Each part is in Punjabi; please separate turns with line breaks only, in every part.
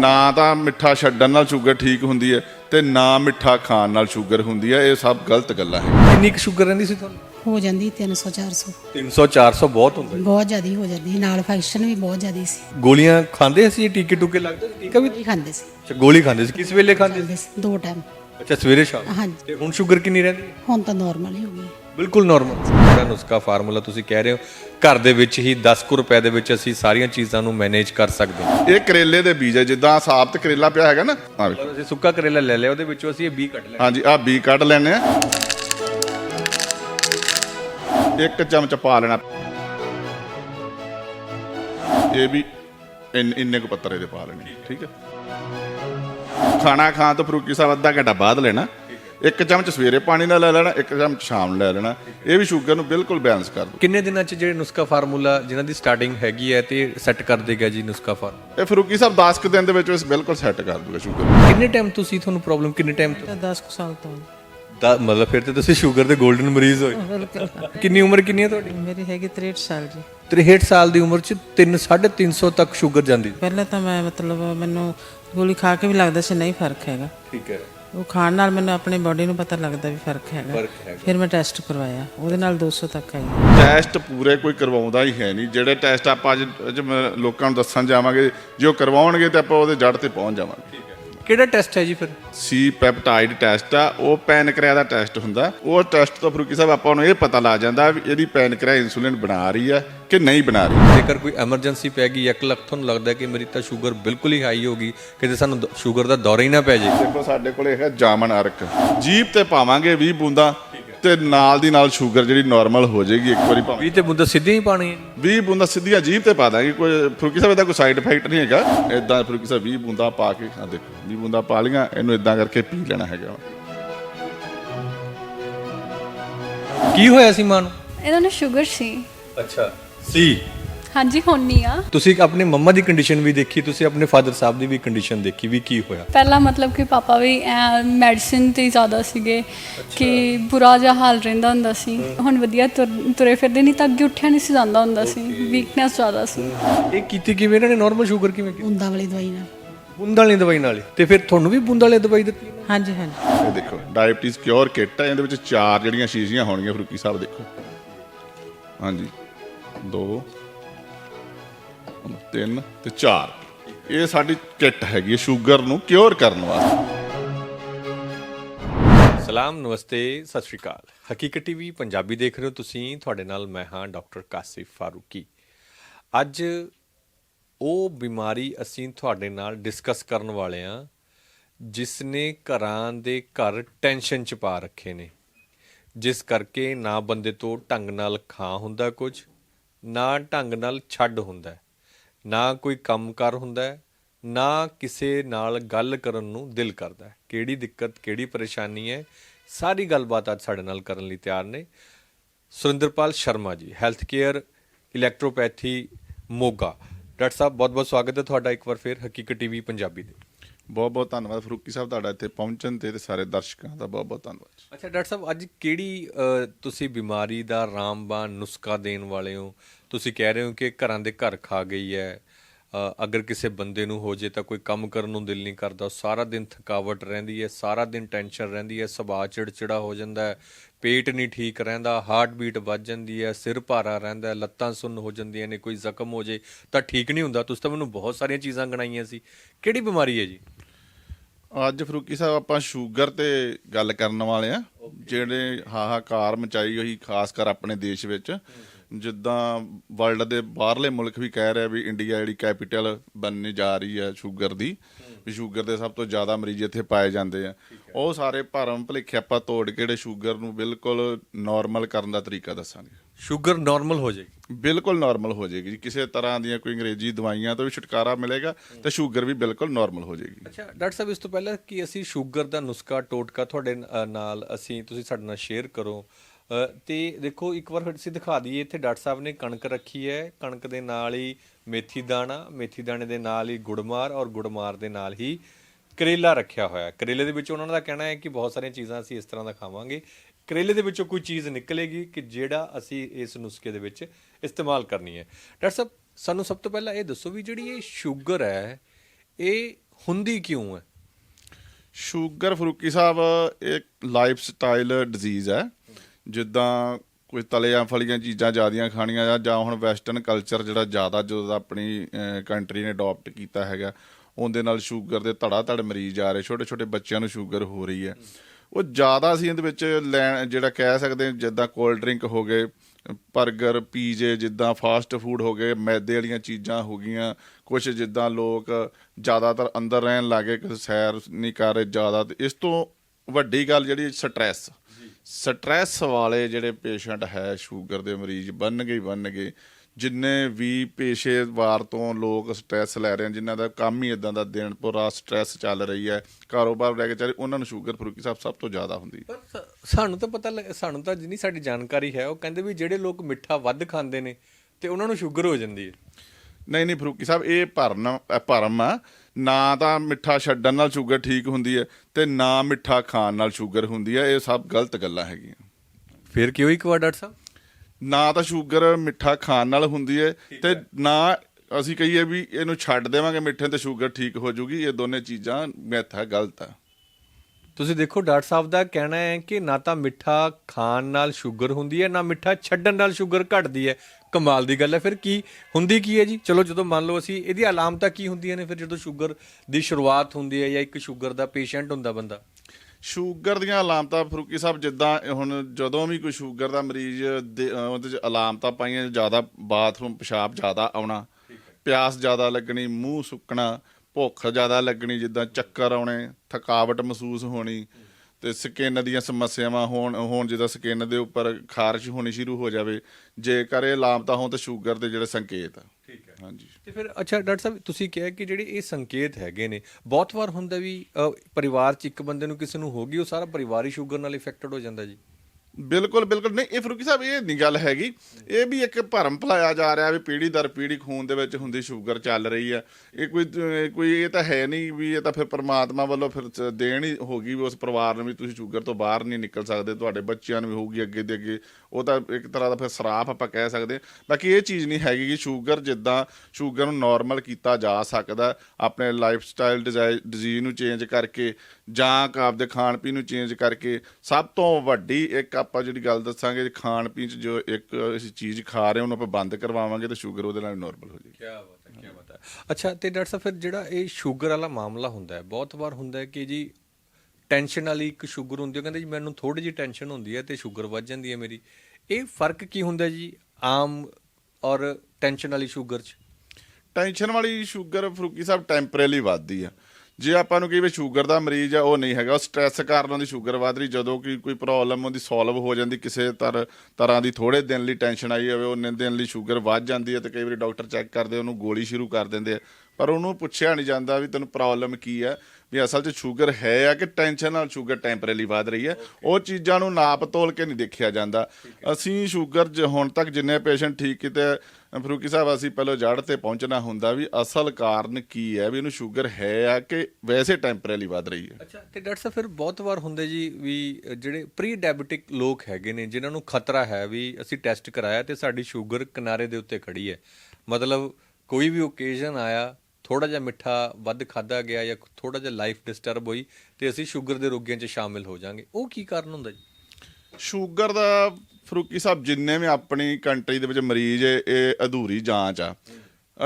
ਨਾ ਤਾਂ ਮਿੱਠਾ ਛੱਡਣ ਨਾਲ ਸ਼ੂਗਰ ਠੀਕ ਹੁੰਦੀ ਹੈ ਤੇ ਨਾ ਮਿੱਠਾ ਖਾਣ ਨਾਲ ਸ਼ੂਗਰ ਹੁੰਦੀ ਹੈ। ਇਹ ਸਭ ਗਲਤ ਗੱਲਾਂ ਹੈ।
ਕਿੰਨੀ ਕੁ ਸ਼ੂਗਰ ਰਹਿੰਦੀ ਸੀ ਤੁਹਾਨੂੰ?
ਹੋ ਜਾਂਦੀ 300 400
300 400 ਬਹੁਤ ਹੁੰਦਾ ਜੀ।
ਬਹੁਤ ਜ਼ਿਆਦਾ ਹੋ ਜਾਂਦੀ ਨਾਲ ਫੰਕਸ਼ਨ ਵੀ ਬਹੁਤ ਜ਼ਿਆਦਾ ਸੀ।
ਗੋਲੀਆਂ ਖਾਂਦੇ ਸੀ? ਟੀਕੇ ਟੂਕੇ ਲੱਗਦੇ ਸੀ? ਟੀਕਾ ਵੀ?
ਵੀ ਖਾਂਦੇ ਸੀ।
ਅੱਛਾ ਗੋਲੀ ਖਾਂਦੇ ਸੀ। ਕਿਸ ਵੇਲੇ ਖਾਂਦੇ ਸੀ?
ਖਾਂਦੇ ਸੀ। ਦੋ ਟਾਈਮ
ਅੱਛਾ ਸਵੇਰੇ ਸ਼ਾਮ।
ਹਾਂਜੀ।
ਤੇ ਹੁਣ ਸ਼ੂਗਰ ਕਿੰਨੀ ਰਹਿੰਦੀ ਹੈ?
ਹੁਣ ਤਾਂ ਨਾਰਮਲ ਹੀ ਹੋ ਗਈ
ਬਿਲਕੁਲ ਨਾਰਮਲ ਜਿਹੜਾ ਨੁਸਖਾ ਫਾਰਮੂਲਾ ਤੁਸੀਂ ਕਹਿ ਰਹੇ ਹੋ ਘਰ ਦੇ ਵਿੱਚ ਹੀ 10 ਕੁ ਰੁਪਏ ਦੇ ਵਿੱਚ ਅਸੀਂ ਸਾਰੀਆਂ ਚੀਜ਼ਾਂ ਨੂੰ ਮੈਨੇਜ ਕਰ ਸਕਦੇ ਹਾਂ।
ਇਹ ਕਰੇਲੇ ਦੇ ਬੀਜ ਹੈ ਜਿੱਦਾਂ ਸਾਬਤ ਕਰੇਲਾ ਪਿਆ ਹੈਗਾ ਨਾ ਆਹ ਵੇਖੋ।
ਅਸੀਂ ਸੁੱਕਾ ਕਰੇਲਾ ਲੈ ਲਿਆ ਉਹਦੇ ਵਿੱਚੋਂ ਅਸੀਂ ਇਹ ਬੀ ਕੱਢ ਲਿਆ
ਹਾਂਜੀ ਆ ਬੀ ਕੱਢ ਲੈਣੇ ਆ ਇੱਕ ਚਮਚ ਪਾ ਲੈਣਾ। ਇਹ ਵੀ ਇੰਨ- ਇੰਨੇ ਕੁ ਪੱਤਰ ਇਹਦੇ ਪਾ ਲੈਣੇ ਠੀਕ ਹੈ। ਖਾਣਾ ਖਾਣ ਤੋਂ ਫਰੂਕੀ ਸਾਹਿਬ ਅੱਧਾ ਘੰਟਾ ਬਾਅਦ ਲੈਣਾ। ਇੱਕ ਚਮਚ ਸਵੇਰੇ ਪਾਣੀ ਨਾਲ ਲੈ ਲੈਣਾ ਇੱਕ ਚਮਚ ਸ਼ਾਮ ਨੂੰ ਲੈ ਲੈਣਾ। ਇਹ ਵੀ ਸ਼ੂਗਰ ਨੂੰ ਬਿਲਕੁਲ ਬੈਲੈਂਸ ਕਰ ਦੂ
ਕਿੰਨੇ ਦਿਨਾਂ 'ਚ ਜਿਹੜੇ ਨੁਸਖਾ ਫਾਰਮੂਲਾ ਜਿਨ੍ਹਾਂ ਦੀ ਸਟਾਰਟਿੰਗ ਹੈਗੀ ਹੈ ਤੇ ਸੈੱਟ ਕਰ ਦੇਗਾ ਜੀ ਨੁਸਖਾ ਫਾਰਮੂਲਾ?
ਇਹ ਫਰੂਕੀ ਸਾਹਿਬ 10 ਕੁ ਦਿਨ ਦੇ ਵਿੱਚ ਇਸ ਬਿਲਕੁਲ ਸੈੱਟ ਕਰ ਦੂਗਾ ਸ਼ੂਗਰ।
ਕਿੰਨੇ ਟਾਈਮ ਤੁਸੀਂ ਤੁਹਾਨੂੰ ਪ੍ਰੋਬਲਮ ਕਿੰਨੇ ਟਾਈਮ ਤੋਂ?
10 ਕੁ ਸਾਲ ਤੋਂ।
ਦਾ ਮਤਲਬ ਫਿਰ ਤੇ ਤੁਸੀਂ ਸ਼ੂਗਰ ਦੇ 골ਡਨ ਮਰੀਜ਼ ਹੋਏ।
ਬਿਲਕੁਲ।
ਕਿੰਨੀ ਉਮਰ ਕਿੰਨੀ ਹੈ ਤੁਹਾਡੀ?
ਮੇਰੀ ਹੈਗੀ 63 ਸਾਲ ਜੀ।
63 ਸਾਲ ਦੀ ਉਮਰ 'ਚ 3 350 ਤੱਕ ਸ਼ੂਗਰ ਜਾਂਦੀ।
ਪਹਿਲਾਂ ਤਾਂ ਮੈਂ ਮਤਲਬ ਮੈਨੂੰ ਗੋਲੀ ਖਾ ਕੇ ਵੀ ਲੱਗਦਾ ਸੀ ਨਹੀਂ ਫ਼ਰਕ ਹੈਗਾ।
ਠੀਕ ਹੈ।
ਉਹ ਖਾਣ ਨਾਲ ਮੈਨੂੰ ਆਪਣੀ ਬਾਡੀ ਨੂੰ ਪਤਾ ਲੱਗਦਾ ਵੀ ਫ਼ਰਕ ਹੈਗਾ।
ਫ਼ਰਕ ਹੈਗਾ।
ਫਿਰ ਮੈਂ ਟੈਸਟ ਕਰਵਾਇਆ। ਉਹਦੇ ਨਾਲ 200 ਤੱਕ ਆਈ।
ਟੈਸਟ ਪੂਰੇ ਕੋਈ ਕਰਵਾਉਂਦਾ ਹੀ ਹੈ ਨਹੀਂ। ਜਿਹੜੇ ਟੈਸਟ ਆਪਾਂ ਅੱਜ ਅੱਜ ਮੈਂ ਲੋਕਾਂ ਨੂੰ ਦੱਸਣ ਜਾਵਾਂਗੇ ਜੇ ਉਹ ਕਰਵਾਉਣਗੇ ਤੇ ਆਪਾਂ ਉਹਦੇ ਜੜ ਤੇ ਪਹੁੰਚ ਜਾਵਾਂਗੇ।
ਕਿਹੜਾ ਟੈਸਟ ਹੈ ਜੀ ਫਿਰ?
ਸੀ ਪੈਪਟਾਈਡ ਟੈਸਟ ਆ ਉਹ ਪੈਨਕ੍ਰੀਆ ਦਾ ਟੈਸਟ ਹੁੰਦਾ। ਉਹ ਟੈਸਟ ਤੋਂ ਫਰੂਕੀ ਸਾਹਿਬ ਆਪਾਂ ਨੂੰ ਇਹ ਪਤਾ ਲੱਗ ਜਾਂਦਾ ਵੀ ਇਹਦੀ ਪੈਨਕ੍ਰੀਆ ਇਨਸੂਲਿਨ ਬਣਾ ਰਹੀ ਆ ਕਿ ਨਹੀਂ ਬਣਾ ਰਹੀ।
ਜੇਕਰ ਕੋਈ ਐਮਰਜੈਂਸੀ ਪੈ ਗਈ ਇੱਕ ਲੱਖ ਤੁਹਾਨੂੰ ਲੱਗਦਾ ਕਿ ਮੇਰੀ ਤਾਂ ਸ਼ੂਗਰ ਬਿਲਕੁਲ ਹੀ ਹਾਈ ਹੋ ਗਈ ਕਿਤੇ ਸਾਨੂੰ ਸ਼ੂਗਰ ਦਾ ਦੌਰਾ ਹੀ ਨਾ ਪੈ ਜੇ
ਦੇਖੋ ਸਾਡੇ ਕੋਲ ਹੈਗਾ ਜਾਮਨ ਅਰਕ। ਜੀਭ ਤੇ ਪਾਵਾਂਗੇ 20 ਬੂੰਦਾਂ ਤੇ ਨਾਲ ਦੀ ਨਾਲ ਸ਼ੂਗਰ ਜਿਹੜੀ ਨਾਰਮਲ ਹੋ ਜਾਏਗੀ ਇੱਕ ਵਾਰੀ ਭਾਵੇਂ।
20 ਤੇ ਮੁੱਦਾ ਸਿੱਧੀ ਹੀ ਪਾਣੀ ਹੈ
20 ਬੂੰਦਾਂ ਸਿੱਧੀਆਂ ਜੀਭ ਤੇ ਪਾ ਦਾਂਗੇ ਕੋਈ ਫਰੂਕੀ ਸਾਹਿਬ ਇਹਦਾ ਕੋਈ ਸਾਈਡ ਇਫੈਕਟ ਨਹੀਂ ਹੈਗਾ। ਇਦਾਂ ਫਰੂਕੀ ਸਾਹਿਬ 20 ਬੂੰਦਾਂ ਪਾ ਕੇ ਆ ਦੇਖੋ 20 ਬੂੰਦਾਂ ਪਾ ਲੀਆਂ ਇਹਨੂੰ ਇਦਾਂ ਕਰਕੇ ਪੀ ਲੈਣਾ ਹੈਗਾ।
ਕੀ ਹੋਇਆ ਸੀ ਮਾਂ ਨੂੰ?
ਇਹਨਾਂ ਨੂੰ ਸ਼ੂਗਰ ਸੀ।
ਅੱਛਾ ਸੀ?
ਹਾਂਜੀ ਹੁਣ ਨਹੀਂ ਆ।
ਤੁਸੀਂ ਆਪਣੇ ਮੰਮਾ ਦੀ ਕੰਡੀਸ਼ਨ ਵੀ ਦੇਖੀ ਤੁਸੀਂ ਆਪਣੇ ਫਾਦਰ ਸਾਹਿਬ ਦੀ ਵੀ ਕੰਡੀਸ਼ਨ ਦੇਖੀ ਵੀ ਕੀ ਹੋਇਆ?
ਪਹਿਲਾਂ ਮਤਲਬ ਕਿ ਪਾਪਾ ਵੀ ਮੈਡੀਸਿਨ ਤੇ ਹੀ ਜ਼ਿਆਦਾ ਸੀਗੇ ਕਿ ਬੁਰਾ ਜਿਹਾ ਹਾਲ ਰਹਿੰਦਾ ਹੁੰਦਾ ਸੀ। ਹੁਣ ਵਧੀਆ ਤੁਰ- ਤੁਰੇ ਫਿਰਦੇ ਨਹੀਂ ਤਾਂ ਅੱਗੇ ਉੱਠਿਆ ਨਹੀਂ ਸੀ ਜਾਂਦਾ ਹੁੰਦਾ ਸੀ। ਵੀਕਨੈਸ ਜ਼ਿਆਦਾ ਸੀ।
ਇਹ ਕੀਤੀ ਕਿਵੇਂ? ਇਹਨਾਂ ਨੇ ਨਾਰਮਲ ਸ਼ੂਗਰ ਕਿਵੇਂ ਕੀਤੀ?
ਬੂੰਦਾਂ ਵਾਲੀ ਦਵਾਈ ਨਾਲ।
ਬੂੰਦ ਵਾਲੀ ਦਵਾਈ ਨਾਲ। ਤੇ ਫਿਰ ਤੁਹਾਨੂੰ ਵੀ ਬੂੰਦ ਵਾਲੀ ਦਵਾਈ ਦਿੱਤੀ?
ਹਾਂਜੀ ਹਾਂਜੀ।
ਇਹ ਦੇਖੋ ਡਾਇਬਟੀਜ਼ ਕਿਉਰ ਕਿੱਟ ਹੈ ਇਹਦੇ ਵਿੱਚ ਚਾਰ ਜਿਹੜੀਆਂ ਸ਼ੀਸ਼ੀਆਂ ਹੋਣਗੀਆਂ ਫਰੂਕੀ ਸਾਹਿਬ ਦੇਖੋ। ਹਾਂਜੀ। ਦੋ ਤਿੰਨ ਤੇ ਚਾਰ। ਇਹ ਸਾਡੀ ਕਿੱਟ ਹੈਗੀ ਹੈ ਸ਼ੂਗਰ ਨੂੰ ਕਿਉਰ ਕਰਨ ਵਾਸਤੇ।
ਸਲਾਮ, ਨਮਸਤੇ, ਸਤਿ ਸ਼੍ਰੀ ਅਕਾਲ। ਹਕੀਕਤ ਟੀਵੀ ਪੰਜਾਬੀ ਦੇਖ ਰਹੇ ਹੋ ਤੁਸੀਂ। ਤੁਹਾਡੇ ਨਾਲ ਮੈਂ ਹਾਂ ਡਾਕਟਰ ਕਾਸਿਫ ਫਾਰੂਕੀ। ਅੱਜ ਉਹ ਬਿਮਾਰੀ ਅਸੀਂ ਤੁਹਾਡੇ ਨਾਲ ਡਿਸਕਸ ਕਰਨ ਵਾਲੇ ਹਾਂ ਜਿਸ ਨੇ ਘਰਾਂ ਦੇ ਘਰ ਟੈਨਸ਼ਨ ਚ ਪਾ ਰੱਖੇ ਨੇ। ਜਿਸ ਕਰਕੇ ਨਾ ਬੰਦੇ ਤੋਂ ਢੰਗ ਨਾਲ ਖਾ ਹੁੰਦਾ ਕੁਝ, ਨਾ ਢੰਗ ਨਾਲ ਛੱਡ ਹੁੰਦਾ। ਨਾ ਕੋਈ ਕੰਮਕਾਰ ਹੁੰਦਾ ਹੈ, ਨਾ ਕਿਸੇ ਨਾਲ ਗੱਲ ਕਰਨ ਨੂੰ ਦਿਲ ਕਰਦਾ ਹੈ। ਕਿਹੜੀ ਦਿੱਕਤ ਕਿਹੜੀ ਪਰੇਸ਼ਾਨੀ ਹੈ ਸਾਰੀ ਗੱਲਬਾਤ ਅੱਜ ਸਾਡੇ ਨਾਲ ਕਰਨ ਲਈ ਤਿਆਰ ਨੇ। Surinderpal Sharma ji health care electropathy Moga. Doctor ਸਾਹਿਬ ਬਹੁਤ ਬਹੁਤ ਸਵਾਗਤ ਹੈ ਤੁਹਾਡਾ ਇੱਕ ਵਾਰ ਫਿਰ ਹਕੀਕਤ ਟੀਵੀ ਪੰਜਾਬੀ ਦੇ
ਬਹੁਤ ਬਹੁਤ ਧੰਨਵਾਦ ਫਰੂਕੀ ਸਾਹਿਬ ਤੁਹਾਡਾ ਇੱਥੇ ਪਹੁੰਚਣ ਤੇ ਤੇ ਸਾਰੇ ਦਰਸ਼ਕਾਂ ਦਾ ਬਹੁਤ ਬਹੁਤ ਧੰਨਵਾਦ
ਅੱਛਾ ਡਾਕਟਰ ਸਾਹਿਬ ਅੱਜ ਕਿਹੜੀ ਤੁਸੀਂ ਬਿਮਾਰੀ ਦਾ ਰਾਮਬਾਨ ਨੁਸਖਾ ਦੇਣ ਵਾਲੇ ਹੋ? ਤੁਸੀਂ ਕਹਿ ਰਹੇ ਹੋ ਕਿ ਘਰਾਂ ਦੇ ਘਰ ਖਾ ਗਈ ਹੈ। ਅਗਰ ਕਿਸੇ ਬੰਦੇ ਨੂੰ ਹੋ ਜੇ ਤਾਂ ਕੋਈ ਕੰਮ ਕਰਨ ਨੂੰ ਦਿਲ ਨਹੀਂ ਕਰਦਾ। ਸਾਰਾ ਦਿਨ ਥਕਾਵਟ ਰਹਿੰਦੀ ਹੈ ਸਾਰਾ ਦਿਨ ਟੈਨਸ਼ਨ ਰਹਿੰਦੀ ਹੈ ਸੁਭਾਅ ਚਿੜਚਿੜਾ ਹੋ ਜਾਂਦਾ ਹੈ ਪੇਟ ਨਹੀਂ ਠੀਕ ਰਹਿੰਦਾ ਹਾਰਟ ਬੀਟ ਵੱਜ ਜਾਂਦੀ ਹੈ ਸਿਰ ਭਾਰਾ ਰਹਿੰਦਾ ਲੱਤਾਂ ਸੁੰਨ ਹੋ ਜਾਂਦੀਆਂ ਨੇ ਕੋਈ ਜ਼ਖਮ ਹੋ ਜੇ ਤਾਂ ਠੀਕ ਨਹੀਂ ਹੁੰਦਾ। ਤੁਸੀਂ ਤਾਂ ਮੈਨੂੰ ਬਹੁਤ ਸਾਰੀਆਂ ਚੀਜ਼ਾਂ ਗਣਾਈਆਂ ਸੀ। ਕਿਹੜੀ ਬਿਮਾਰੀ ਹੈ ਜੀ?
ਅੱਜ ਫਰੂਕੀ ਸਾਹਿਬ ਆਪਾਂ ਸ਼ੂਗਰ ਤੇ ਗੱਲ ਕਰਨ ਵਾਲੇ ਆ ਜਿਹੜੇ ਹਾਹਾਕਾਰ ਮਚਾਈ ਹੋਈ ਖਾਸ ਕਰ ਆਪਣੇ ਦੇਸ਼ ਵਿੱਚ। ਜਿੱਦਾਂ ਵਰਲਡ ਦੇ ਬਾਹਰਲੇ ਮੁਲਕ ਵੀ ਕਹਿ ਰਿਹਾ ਵੀ ਇੰਡੀਆ ਜਿਹੜੀ ਕੈਪੀਟਲ ਬਣਨੇ ਜਾ ਰਹੀ ਹੈ ਸ਼ੂਗਰ ਦੀ ਵੀ ਸ਼ੂਗਰ ਦੇ ਸਭ ਤੋਂ ਜ਼ਿਆਦਾ ਮਰੀਜ਼ ਇੱਥੇ ਪਾਏ ਜਾਂਦੇ ਆ। ਉਹ ਸਾਰੇ ਭਰਮ ਭੁਲੇਖੇ ਆਪਾਂ ਤੋੜ ਕੇ ਜਿਹੜੇ ਸ਼ੂਗਰ ਨੂੰ ਬਿਲਕੁਲ ਨਾਰਮਲ ਕਰਨ ਦਾ ਤਰੀਕਾ ਦੱਸਾਂਗੇ।
ਸ਼ੂਗਰ ਨਾਰਮਲ ਹੋ ਜਾਏਗੀ।
ਬਿਲਕੁਲ ਨਾਰਮਲ ਹੋ ਜਾਏਗੀ ਜੀ। ਕਿਸੇ ਤਰ੍ਹਾਂ ਦੀਆਂ ਕੋਈ ਅੰਗਰੇਜ਼ੀ ਦਵਾਈਆਂ ਤੋਂ ਵੀ ਛੁਟਕਾਰਾ ਮਿਲੇਗਾ ਤੇ ਸ਼ੂਗਰ ਵੀ ਬਿਲਕੁਲ ਨਾਰਮਲ ਹੋ ਜਾਏਗੀ।
ਅੱਛਾ ਡਾਕਟਰ ਸਾਹਿਬ ਇਸ ਤੋਂ ਪਹਿਲਾਂ ਕਿ ਅਸੀਂ ਸ਼ੂਗਰ ਦਾ ਨੁਸਖਾ ਟੋਟਕਾ ਤੁਹਾਡੇ ਨਾਲ ਅਸੀਂ ਤੁਸੀਂ ਸਾਡੇ ਨਾਲ ਸ਼ੇਅਰ ਕਰੋ ਤੇ ਦੇਖੋ, ਇੱਕ ਵਾਰ ਫਿਰ ਅਸੀਂ ਦਿਖਾ ਦਈਏ, ਇੱਥੇ ਡਾਕਟਰ ਸਾਹਿਬ ਨੇ ਕਣਕ ਰੱਖੀ ਹੈ। ਕਣਕ ਦੇ ਨਾਲ ਹੀ ਮੇਥੀ ਦਾਣਾ, ਮੇਥੀ ਦਾਣੇ ਦੇ ਨਾਲ ਹੀ ਗੁੜਮਾਰ ਔਰ ਗੁੜਮਾਰ ਦੇ ਨਾਲ ਹੀ ਕਰੇਲਾ ਰੱਖਿਆ ਹੋਇਆ ਕਰੇਲੇ ਦੇ ਵਿੱਚ ਉਹਨਾਂ ਦਾ ਕਹਿਣਾ ਹੈ ਕਿ ਬਹੁਤ ਸਾਰੀਆਂ ਚੀਜ਼ਾਂ ਅਸੀਂ ਇਸ ਤਰ੍ਹਾਂ ਦਾ ਖਾਵਾਂਗੇ। ਕਰੇਲੇ ਦੇ ਵਿੱਚੋਂ ਕੋਈ ਚੀਜ਼ ਨਿਕਲੇਗੀ ਕਿ ਜਿਹੜਾ ਅਸੀਂ ਇਸ ਨੁਸਖੇ ਦੇ ਵਿੱਚ ਇਸਤੇਮਾਲ ਕਰਨੀ ਹੈ। ਡਾਕਟਰ ਸਾਹਿਬ, ਸਾਨੂੰ ਸਭ ਤੋਂ ਪਹਿਲਾਂ ਇਹ ਦੱਸੋ ਵੀ ਜਿਹੜੀ ਇਹ ਸ਼ੂਗਰ ਹੈ, ਇਹ ਹੁੰਦੀ ਕਿਉਂ ਹੈ?
ਸ਼ੂਗਰ ਫਰੂਕੀ ਸਾਹਿਬ ਇੱਕ ਲਾਈਫ ਸਟਾਈਲ ਡਿਜ਼ੀਜ਼ ਹੈ। ਜਿੱਦਾਂ ਕੋਈ ਤਲਿਆਂ ਫਲੀਆਂ ਚੀਜ਼ਾਂ ਜ਼ਿਆਦੀਆਂ ਖਾਣੀਆਂ ਜਾਂ ਹੁਣ ਵੈਸਟਰਨ ਕਲਚਰ ਜਿਹੜਾ ਜ਼ਿਆਦਾ ਜਦੋਂ ਆਪਣੀ ਕੰਟਰੀ ਨੇ ਅਡਾਪਟ ਕੀਤਾ ਹੈਗਾ, ਉਹਦੇ ਨਾਲ ਸ਼ੂਗਰ ਦੇ ਧੜਾ ਧੜ ਮਰੀਜ਼ ਆ ਰਹੇ ਛੋਟੇ ਛੋਟੇ ਬੱਚਿਆਂ ਨੂੰ ਸ਼ੂਗਰ ਹੋ ਰਹੀ ਹੈ। ਉਹ ਜ਼ਿਆਦਾ ਅਸੀਂ ਇਹਦੇ ਵਿੱਚ ਲੈਣ, ਜਿਹੜਾ ਕਹਿ ਸਕਦੇ ਜਿੱਦਾਂ ਕੋਲਡ ਡਰਿੰਕ ਹੋ ਗਏ 버ਗਰ ਪੀਜੇ ਜਿੱਦਾਂ ਫਾਸਟ ਫੂਡ ਹੋ ਗਏ, ਮੈਦੇ ਵਾਲੀਆਂ ਚੀਜ਼ਾਂ ਹੋ ਗਈਆਂ ਕੁਝ ਜਿੱਦਾਂ ਲੋਕ ਜ਼ਿਆਦਾਤਰ ਅੰਦਰ ਰਹਿਣ ਲੱਗੇ ਕਿ ਸੈਰ ਨਹੀਂ ਕਰ ਰਹੇ ਜ਼ਿਆਦਾ, ਤੇ ਇਸ ਤੋਂ ਵੱਡੀ ਗੱਲ ਜਿਹੜੀ ਸਟ੍ਰੈਸ ਸਟ੍ਰੈਸ ਵਾਲੇ ਜਿਹੜੇ ਪੇਸ਼ੈਂਟ ਹੈ ਸ਼ੂਗਰ ਦੇ ਮਰੀਜ਼ ਬਣਨਗੇ ਹੀ ਬਣਨਗੇ। ਜਿੰਨੇ ਵੀ ਪੇਸ਼ੇਵਾਰ ਤੋਂ ਲੋਕ ਸਟ੍ਰੈਸ ਲੈ ਰਹੇ ਹਨ ਜਿਨ੍ਹਾਂ ਦਾ ਕੰਮ ਹੀ ਇਦਾਂ ਦਾ ਦਿਨ ਪੂਰਾ ਸਟ੍ਰੈਸ ਚੱਲ ਰਹੀ ਹੈ ਕਾਰੋਬਾਰ ਲੈ ਕੇ ਚੱਲ ਉਹਨਾਂ ਨੂੰ ਸ਼ੂਗਰ ਫਰੂਕੀ ਸਾਹਿਬ ਸਭ ਤੋਂ ਜ਼ਿਆਦਾ ਹੁੰਦੀ
ਪਰ ਸਾਨੂੰ ਤਾਂ ਪਤਾ ਸਾਨੂੰ ਤਾਂ ਜਿੰਨੀ ਸਾਡੀ ਜਾਣਕਾਰੀ ਹੈ ਉਹ ਕਹਿੰਦੇ ਵੀ ਜਿਹੜੇ ਲੋਕ ਮਿੱਠਾ ਵੱਧ ਖਾਂਦੇ ਨੇ ਤੇ ਉਹਨਾਂ ਨੂੰ ਸ਼ੂਗਰ ਹੋ ਜਾਂਦੀ ਹੈ।
ਨਹੀਂ ਨਹੀਂ ਫਰੂਕੀ ਸਾਹਿਬ ਇਹ ਭਰਨ ਅ, ਭਰਮ ਆ। ਨਾ ਤਾਂ ਮਿੱਠਾ ਛੱਡਣ ਨਾਲ ਸ਼ੂਗਰ ਠੀਕ ਹੁੰਦੀ ਹੈ ਤੇ ਨਾ ਮਿੱਠਾ ਖਾਣ ਨਾਲ ਸ਼ੂਗਰ ਹੁੰਦੀ ਹੈ ਇਹ ਸਭ ਗਲਤ ਗੱਲਾਂ ਹੈਗੀਆਂ।
ਫਿਰ ਕਿਉਂ ਇੱਕ ਵਾਰ ਡਾਕਟਰ ਸਾਹਿਬ?
ਨਾ ਤਾਂ ਸ਼ੂਗਰ ਮਿੱਠਾ ਖਾਣ ਨਾਲ ਹੁੰਦੀ ਹੈ ਤੇ ਨਾ ਅਸੀਂ ਕਹੀਏ ਵੀ ਇਹਨੂੰ ਛੱਡ ਦੇਵਾਂਗੇ ਮਿੱਠੇ ਤੇ ਸ਼ੂਗਰ ਠੀਕ ਹੋ ਜੂਗੀ ਇਹ ਦੋਨੇ ਚੀਜ਼ਾਂ ਮਿੱਥ ਗਲਤ ਹੈ।
ਤੁਸੀਂ ਦੇਖੋ ਡਾਕਟਰ ਸਾਹਿਬ ਦਾ ਕਹਿਣਾ ਹੈ ਕਿ ਨਾ ਤਾਂ ਮਿੱਠਾ ਖਾਣ ਨਾਲ ਸ਼ੂਗਰ ਹੁੰਦੀ ਹੈ ਨਾ ਮਿੱਠਾ ਛੱਡਣ ਨਾਲ ਸ਼ੂਗਰ ਘਟਦੀ ਹੈ। ਕਮਾਲ ਦੀ ਗੱਲ ਹੈ। ਫਿਰ ਕੀ? ਹੁੰਦੀ ਕੀ ਹੈ ਜੀ? ਚਲੋ ਜਦੋਂ ਮੰਨ ਲਓ ਅਸੀਂ ਇਹਦੀ ਅਲਾਮਤਾਂ ਕੀ ਹੁੰਦੀਆਂ ਨੇ? ਫਿਰ ਜਦੋਂ ਸ਼ੂਗਰ ਦੀ ਸ਼ੁਰੂਆਤ ਹੁੰਦੀ ਹੈ ਜਾਂ ਇੱਕ ਸ਼ੂਗਰ ਦਾ ਪੇਸ਼ੈਂਟ ਹੁੰਦਾ ਬੰਦਾ?
ਸ਼ੂਗਰ ਦੀਆਂ ਅਲਾਮਤਾਂ ਫਰੂਕੀ ਸਾਹਿਬ ਜਿੱਦਾਂ ਹੁਣ ਜਦੋਂ ਵੀ ਕੋਈ ਸ਼ੂਗਰ ਦਾ ਮਰੀਜ਼ ਦੇ- ਅਹ ਉਹਦੇ ਚ ਅਲਾਮਤਾਂ ਪਾਈਆਂ ਜ਼ਿਆਦਾ ਬਾਥਰੂਮ ਪਿਸ਼ਾਬ ਜ਼ਿਆਦਾ ਆਉਣਾ ਪਿਆਸ ਜ਼ਿਆਦਾ ਲੱਗਣੀ ਮੂੰਹ ਸੁੱਕਣਾ ਭੁੱਖ ਜ਼ਿਆਦਾ ਲੱਗਣੀ ਜਿੱਦਾਂ ਚੱਕਰ ਆਉਣੇ ਥਕਾਵਟ ਮਹਿਸੂਸ ਹੋਣੀ ਤੇ ਸਕਿਨ ਦੀਆਂ ਸਮੱਸਿਆਵਾਂ ਹੋਣ ਹੋਣ ਜਿੱਦਾਂ ਸਕਿਨ ਦੇ ਉੱਪਰ ਖਾਰਸ਼ ਹੋਣੀ ਸ਼ੁਰੂ ਹੋ ਜਾਵੇ। ਜੇਕਰ ਇਹ ਅਲਾਮਤਾਂ ਹੋਣ ਤਾਂ ਸ਼ੂਗਰ ਦੇ ਜਿਹੜੇ ਸੰਕੇਤ ਆ। ਠੀਕ ਹੈ। ਹਾਂਜੀ।
ਤੇ ਫਿਰ ਅੱਛਾ ਡਾਕਟਰ ਸਾਹਿਬ ਤੁਸੀਂ ਕਿਹਾ ਕਿ ਜਿਹੜੇ ਇਹ ਸੰਕੇਤ ਹੈਗੇ ਨੇ ਬਹੁਤ ਵਾਰ ਹੁੰਦਾ ਵੀ ਪਰਿਵਾਰ 'ਚ ਇੱਕ ਬੰਦੇ ਨੂੰ ਕਿਸੇ ਨੂੰ ਹੋ ਗਈ ਉਹ ਸਾਰਾ ਪਰਿਵਾਰ ਹੀ ਸ਼ੂਗਰ ਨਾਲ ਇਫੈਕਟਡ ਹੋ ਜਾਂਦਾ ਜੀ।
ਬਿਲਕੁਲ ਬਿਲਕੁਲ। ਨਹੀਂ, ਇਹ ਫਰੂਕੀ ਸਾਹਿਬ, ਇਹ ਨਹੀਂ ਗੱਲ ਹੈਗੀ। ਇਹ ਵੀ ਇੱਕ ਭਰਮ ਭੁਲਾਇਆ ਜਾ ਰਿਹਾ ਵੀ ਪੀੜੀ ਦਰ ਪੀੜੀ ਖੂਨ ਦੇ ਵਿੱਚ ਹੁੰਦੀ ਸ਼ੂਗਰ ਚੱਲ ਰਹੀ ਹੈ ਇਹ ਕੋਈ ਕੋਈ, ਇਹ ਤਾਂ ਹੈ ਨਹੀਂ ਵੀ ਇਹ ਤਾਂ ਫਿਰ ਪ੍ਰਮਾਤਮਾ ਵੱਲੋਂ ਫਿਰ ਦੇਣ ਹੀ ਹੋ ਗਈ ਵੀ ਉਸ ਪਰਿਵਾਰ ਨੂੰ ਵੀ ਤੁਸੀਂ ਸ਼ੂਗਰ ਤੋਂ ਬਾਹਰ ਨਹੀਂ ਨਿਕਲ ਸਕਦੇ, ਤੁਹਾਡੇ ਬੱਚਿਆਂ ਨੂੰ ਵੀ ਹੋਊਗੀ ਅੱਗੇ ਦੇ ਅੱਗੇ ਉਹ ਤਾਂ ਇੱਕ ਤਰ੍ਹਾਂ ਦਾ ਫਿਰ ਸਰਾਪ ਆਪਾਂ ਕਹਿ ਸਕਦੇ ਬਾਕੀ ਇਹ ਚੀਜ਼ ਨਹੀਂ ਹੈਗੀ ਕਿ ਸ਼ੂਗਰ ਜਿੱਦਾਂ ਸ਼ੂਗਰ ਨੂੰ ਨਾਰਮਲ ਕੀਤਾ ਜਾ ਸਕਦਾ, ਆਪਣੇ ਲਾਈਫ ਸਟਾਈਲ ਡਿਜ਼ੀਜ਼ ਨੂੰ ਚੇਂਜ ਕਰਕੇ ਜਾਂ ਆਪਦੇ ਖਾਣ ਪੀਣ ਨੂੰ ਚੇਂਜ ਕਰਕੇ। ਸਭ ਤੋਂ ਵੱਡੀ ਇੱਕ ਆਪਾਂ ਜਿਹੜੀ ਗੱਲ ਦੱਸਾਂਗੇ ਖਾਣ ਪੀਣ ਚ ਜੋ ਇੱਕ ਅਸੀਂ ਚੀਜ਼ ਖਾ ਰਹੇ ਉਹਨੂੰ ਆਪਾਂ ਬੰਦ ਕਰਵਾਵਾਂਗੇ ਤਾਂ ਸ਼ੂਗਰ ਉਹਦੇ ਨਾਲ ਨਾਰਮਲ ਹੋ ਜਾਏਗੀ।
ਕੀ ਬਾਤ ਹੈ ਕੀ ਬਾਤ ਹੈ। ਅੱਛਾ, ਤੇ ਡਾਕਟਰ ਸਾਹਿਬ, ਫਿਰ ਜਿਹੜਾ ਇਹ ਸ਼ੂਗਰ ਵਾਲਾ ਮਾਮਲਾ ਹੁੰਦਾ ਹੈ, ਬਹੁਤ ਵਾਰ ਹੁੰਦਾ ਹੈ ਕਿ ਜੀ ਟੈਨਸ਼ਨ ਵਾਲੀ ਇੱਕ ਸ਼ੂਗਰ ਹੁੰਦੀ ਹੈ ਕਹਿੰਦੇ ਜੀ ਮੈਨੂੰ ਥੋੜੀ ਜਿਹੀ ਟੈਨਸ਼ਨ ਹੁੰਦੀ ਹੈ ਤੇ ਸ਼ੂਗਰ ਵੱਧ ਜਾਂਦੀ ਹੈ ਮੇਰੀ। ਇਹ ਫ਼ਰਕ ਕੀ ਹੁੰਦਾ ਜੀ ਆਮ ਔਰ ਟੈਨਸ਼ਨ ਵਾਲੀ ਸ਼ੂਗਰ 'ਚ?
ਟੈਨਸ਼ਨ ਵਾਲੀ ਸ਼ੂਗਰ ਫਰੂਕੀ ਸਾਹਿਬ ਟੈਂਪਰੇਰੀ ਵੱਧਦੀ ਆ। ਜੇ ਆਪਾਂ ਨੂੰ ਕਹੀਏ ਵੀ ਸ਼ੂਗਰ ਦਾ ਮਰੀਜ਼ ਆ, ਉਹ ਨਹੀਂ ਹੈਗਾ। ਉਹ ਸਟ੍ਰੈਸ ਕਾਰਨ ਉਹਦੀ ਸ਼ੂਗਰ ਵੱਧ ਰਹੀ, ਜਦੋਂ ਕਿ ਕੋਈ ਪ੍ਰੋਬਲਮ ਉਹਦੀ ਸੋਲਵ ਹੋ ਜਾਂਦੀ, ਕਿਸੇ ਤਰ, ਤਰ੍ਹਾਂ ਦੀ ਥੋੜੇ ਦਿਨ ਲਈ ਟੈਨਸ਼ਨ ਆਈ ਹੋਵੇ, ਉਹਨੇ ਦਿਨ ਲਈ ਸ਼ੂਗਰ ਵੱਧ ਜਾਂਦੀ ਹੈ ਤੇ ਕਈ ਵਾਰੀ ਡਾਕਟਰ ਚੈੱਕ ਕਰਦੇ, ਉਹਨੂੰ ਗੋਲੀ ਸ਼ੁਰੂ ਕਰ ਦਿੰਦੇ ਆ। ਪਰ ਉਹਨੂੰ ਪੁੱਛਿਆ ਨਹੀਂ ਜਾਂਦਾ ਵੀ ਤੈਨੂੰ ਪ੍ਰੋਬਲਮ ਕੀ ਹੈ ਵੀ ਅਸਲ 'ਚ ਸ਼ੂਗਰ ਹੈ ਆ ਕਿ ਟੈਨਸ਼ਨ ਨਾਲ ਸ਼ੂਗਰ ਟੈਂਪਰੇਰੀ ਵੱਧ ਰਹੀ ਹੈ। ਉਹ ਚੀਜ਼ਾਂ ਨੂੰ ਨਾਪ ਤੋਲ ਕੇ ਨਹੀਂ ਦੇਖਿਆ ਜਾਂਦਾ। ਅਸੀਂ ਸ਼ੂਗਰ ਜ ਹੁਣ ਤੱਕ ਜਿੰਨੇ ਪੇਸ਼ੈਂਟ ਠੀਕ ਕੀਤੇ ਫਰੂਕੀ ਸਾਹਿਬ ਅਸੀਂ ਪਹਿਲਾਂ ਜੜ ਤੇ ਪਹੁੰਚਣਾ ਹੁੰਦਾ ਵੀ ਅਸਲ ਕਾਰਨ ਕੀ ਹੈ ਵੀ ਇਹਨੂੰ ਸ਼ੂਗਰ ਹੈ ਆ ਕਿ ਵੈਸੇ ਟੈਂਪਰੇਰੀ ਵੱਧ ਰਹੀ ਹੈ।
ਅੱਛਾ ਤੇ ਡਾਕਟਰ ਸਾਹਿਬ ਫਿਰ ਬਹੁਤ ਵਾਰ ਹੁੰਦੇ ਜੀ ਵੀ ਜਿਹੜੇ ਪ੍ਰੀ ਡਾਇਬੀਟਿਕ ਲੋਕ ਹੈਗੇ ਨੇ ਜਿਨ੍ਹਾਂ ਨੂੰ ਖਤਰਾ ਹੈ ਵੀ ਅਸੀਂ ਟੈਸਟ ਕਰਾਇਆ ਤੇ ਸਾਡੀ ਸ਼ੂਗਰ ਕਿਨਾਰੇ ਦੇ ਉੱਤੇ ਖੜੀ ਹੈ। ਮਤਲਬ ਕੋਈ ਵੀ ਓਕੇਜ਼ਨ ਆਇਆ ਥੋੜਾ ਜਿਹਾ ਮਿੱਠਾ ਵੱਧ ਖਾਦਾ ਗਿਆ ਜਾਂ ਥੋੜਾ ਜਿਹਾ ਲਾਈਫ ਡਿਸਟਰਬ ਹੋਈ ਤੇ ਅਸੀਂ ਸ਼ੂਗਰ ਦੇ ਰੋਗੀਆਂ 'ਚ ਸ਼ਾਮਿਲ ਹੋ ਜਾਾਂਗੇ। ਉਹ ਕੀ ਕਾਰਨ ਹੁੰਦਾ ਜੀ?
ਸ਼ੂਗਰ ਦਾ ਫਰੂਕੀ ਸਾਹਿਬ ਜਿੰਨੇ ਵੀ ਆਪਣੀ ਕੰਟਰੀ ਦੇ ਵਿੱਚ ਮਰੀਜ਼ ਇਹ ਅਧੂਰੀ ਜਾਂਚ ਆ।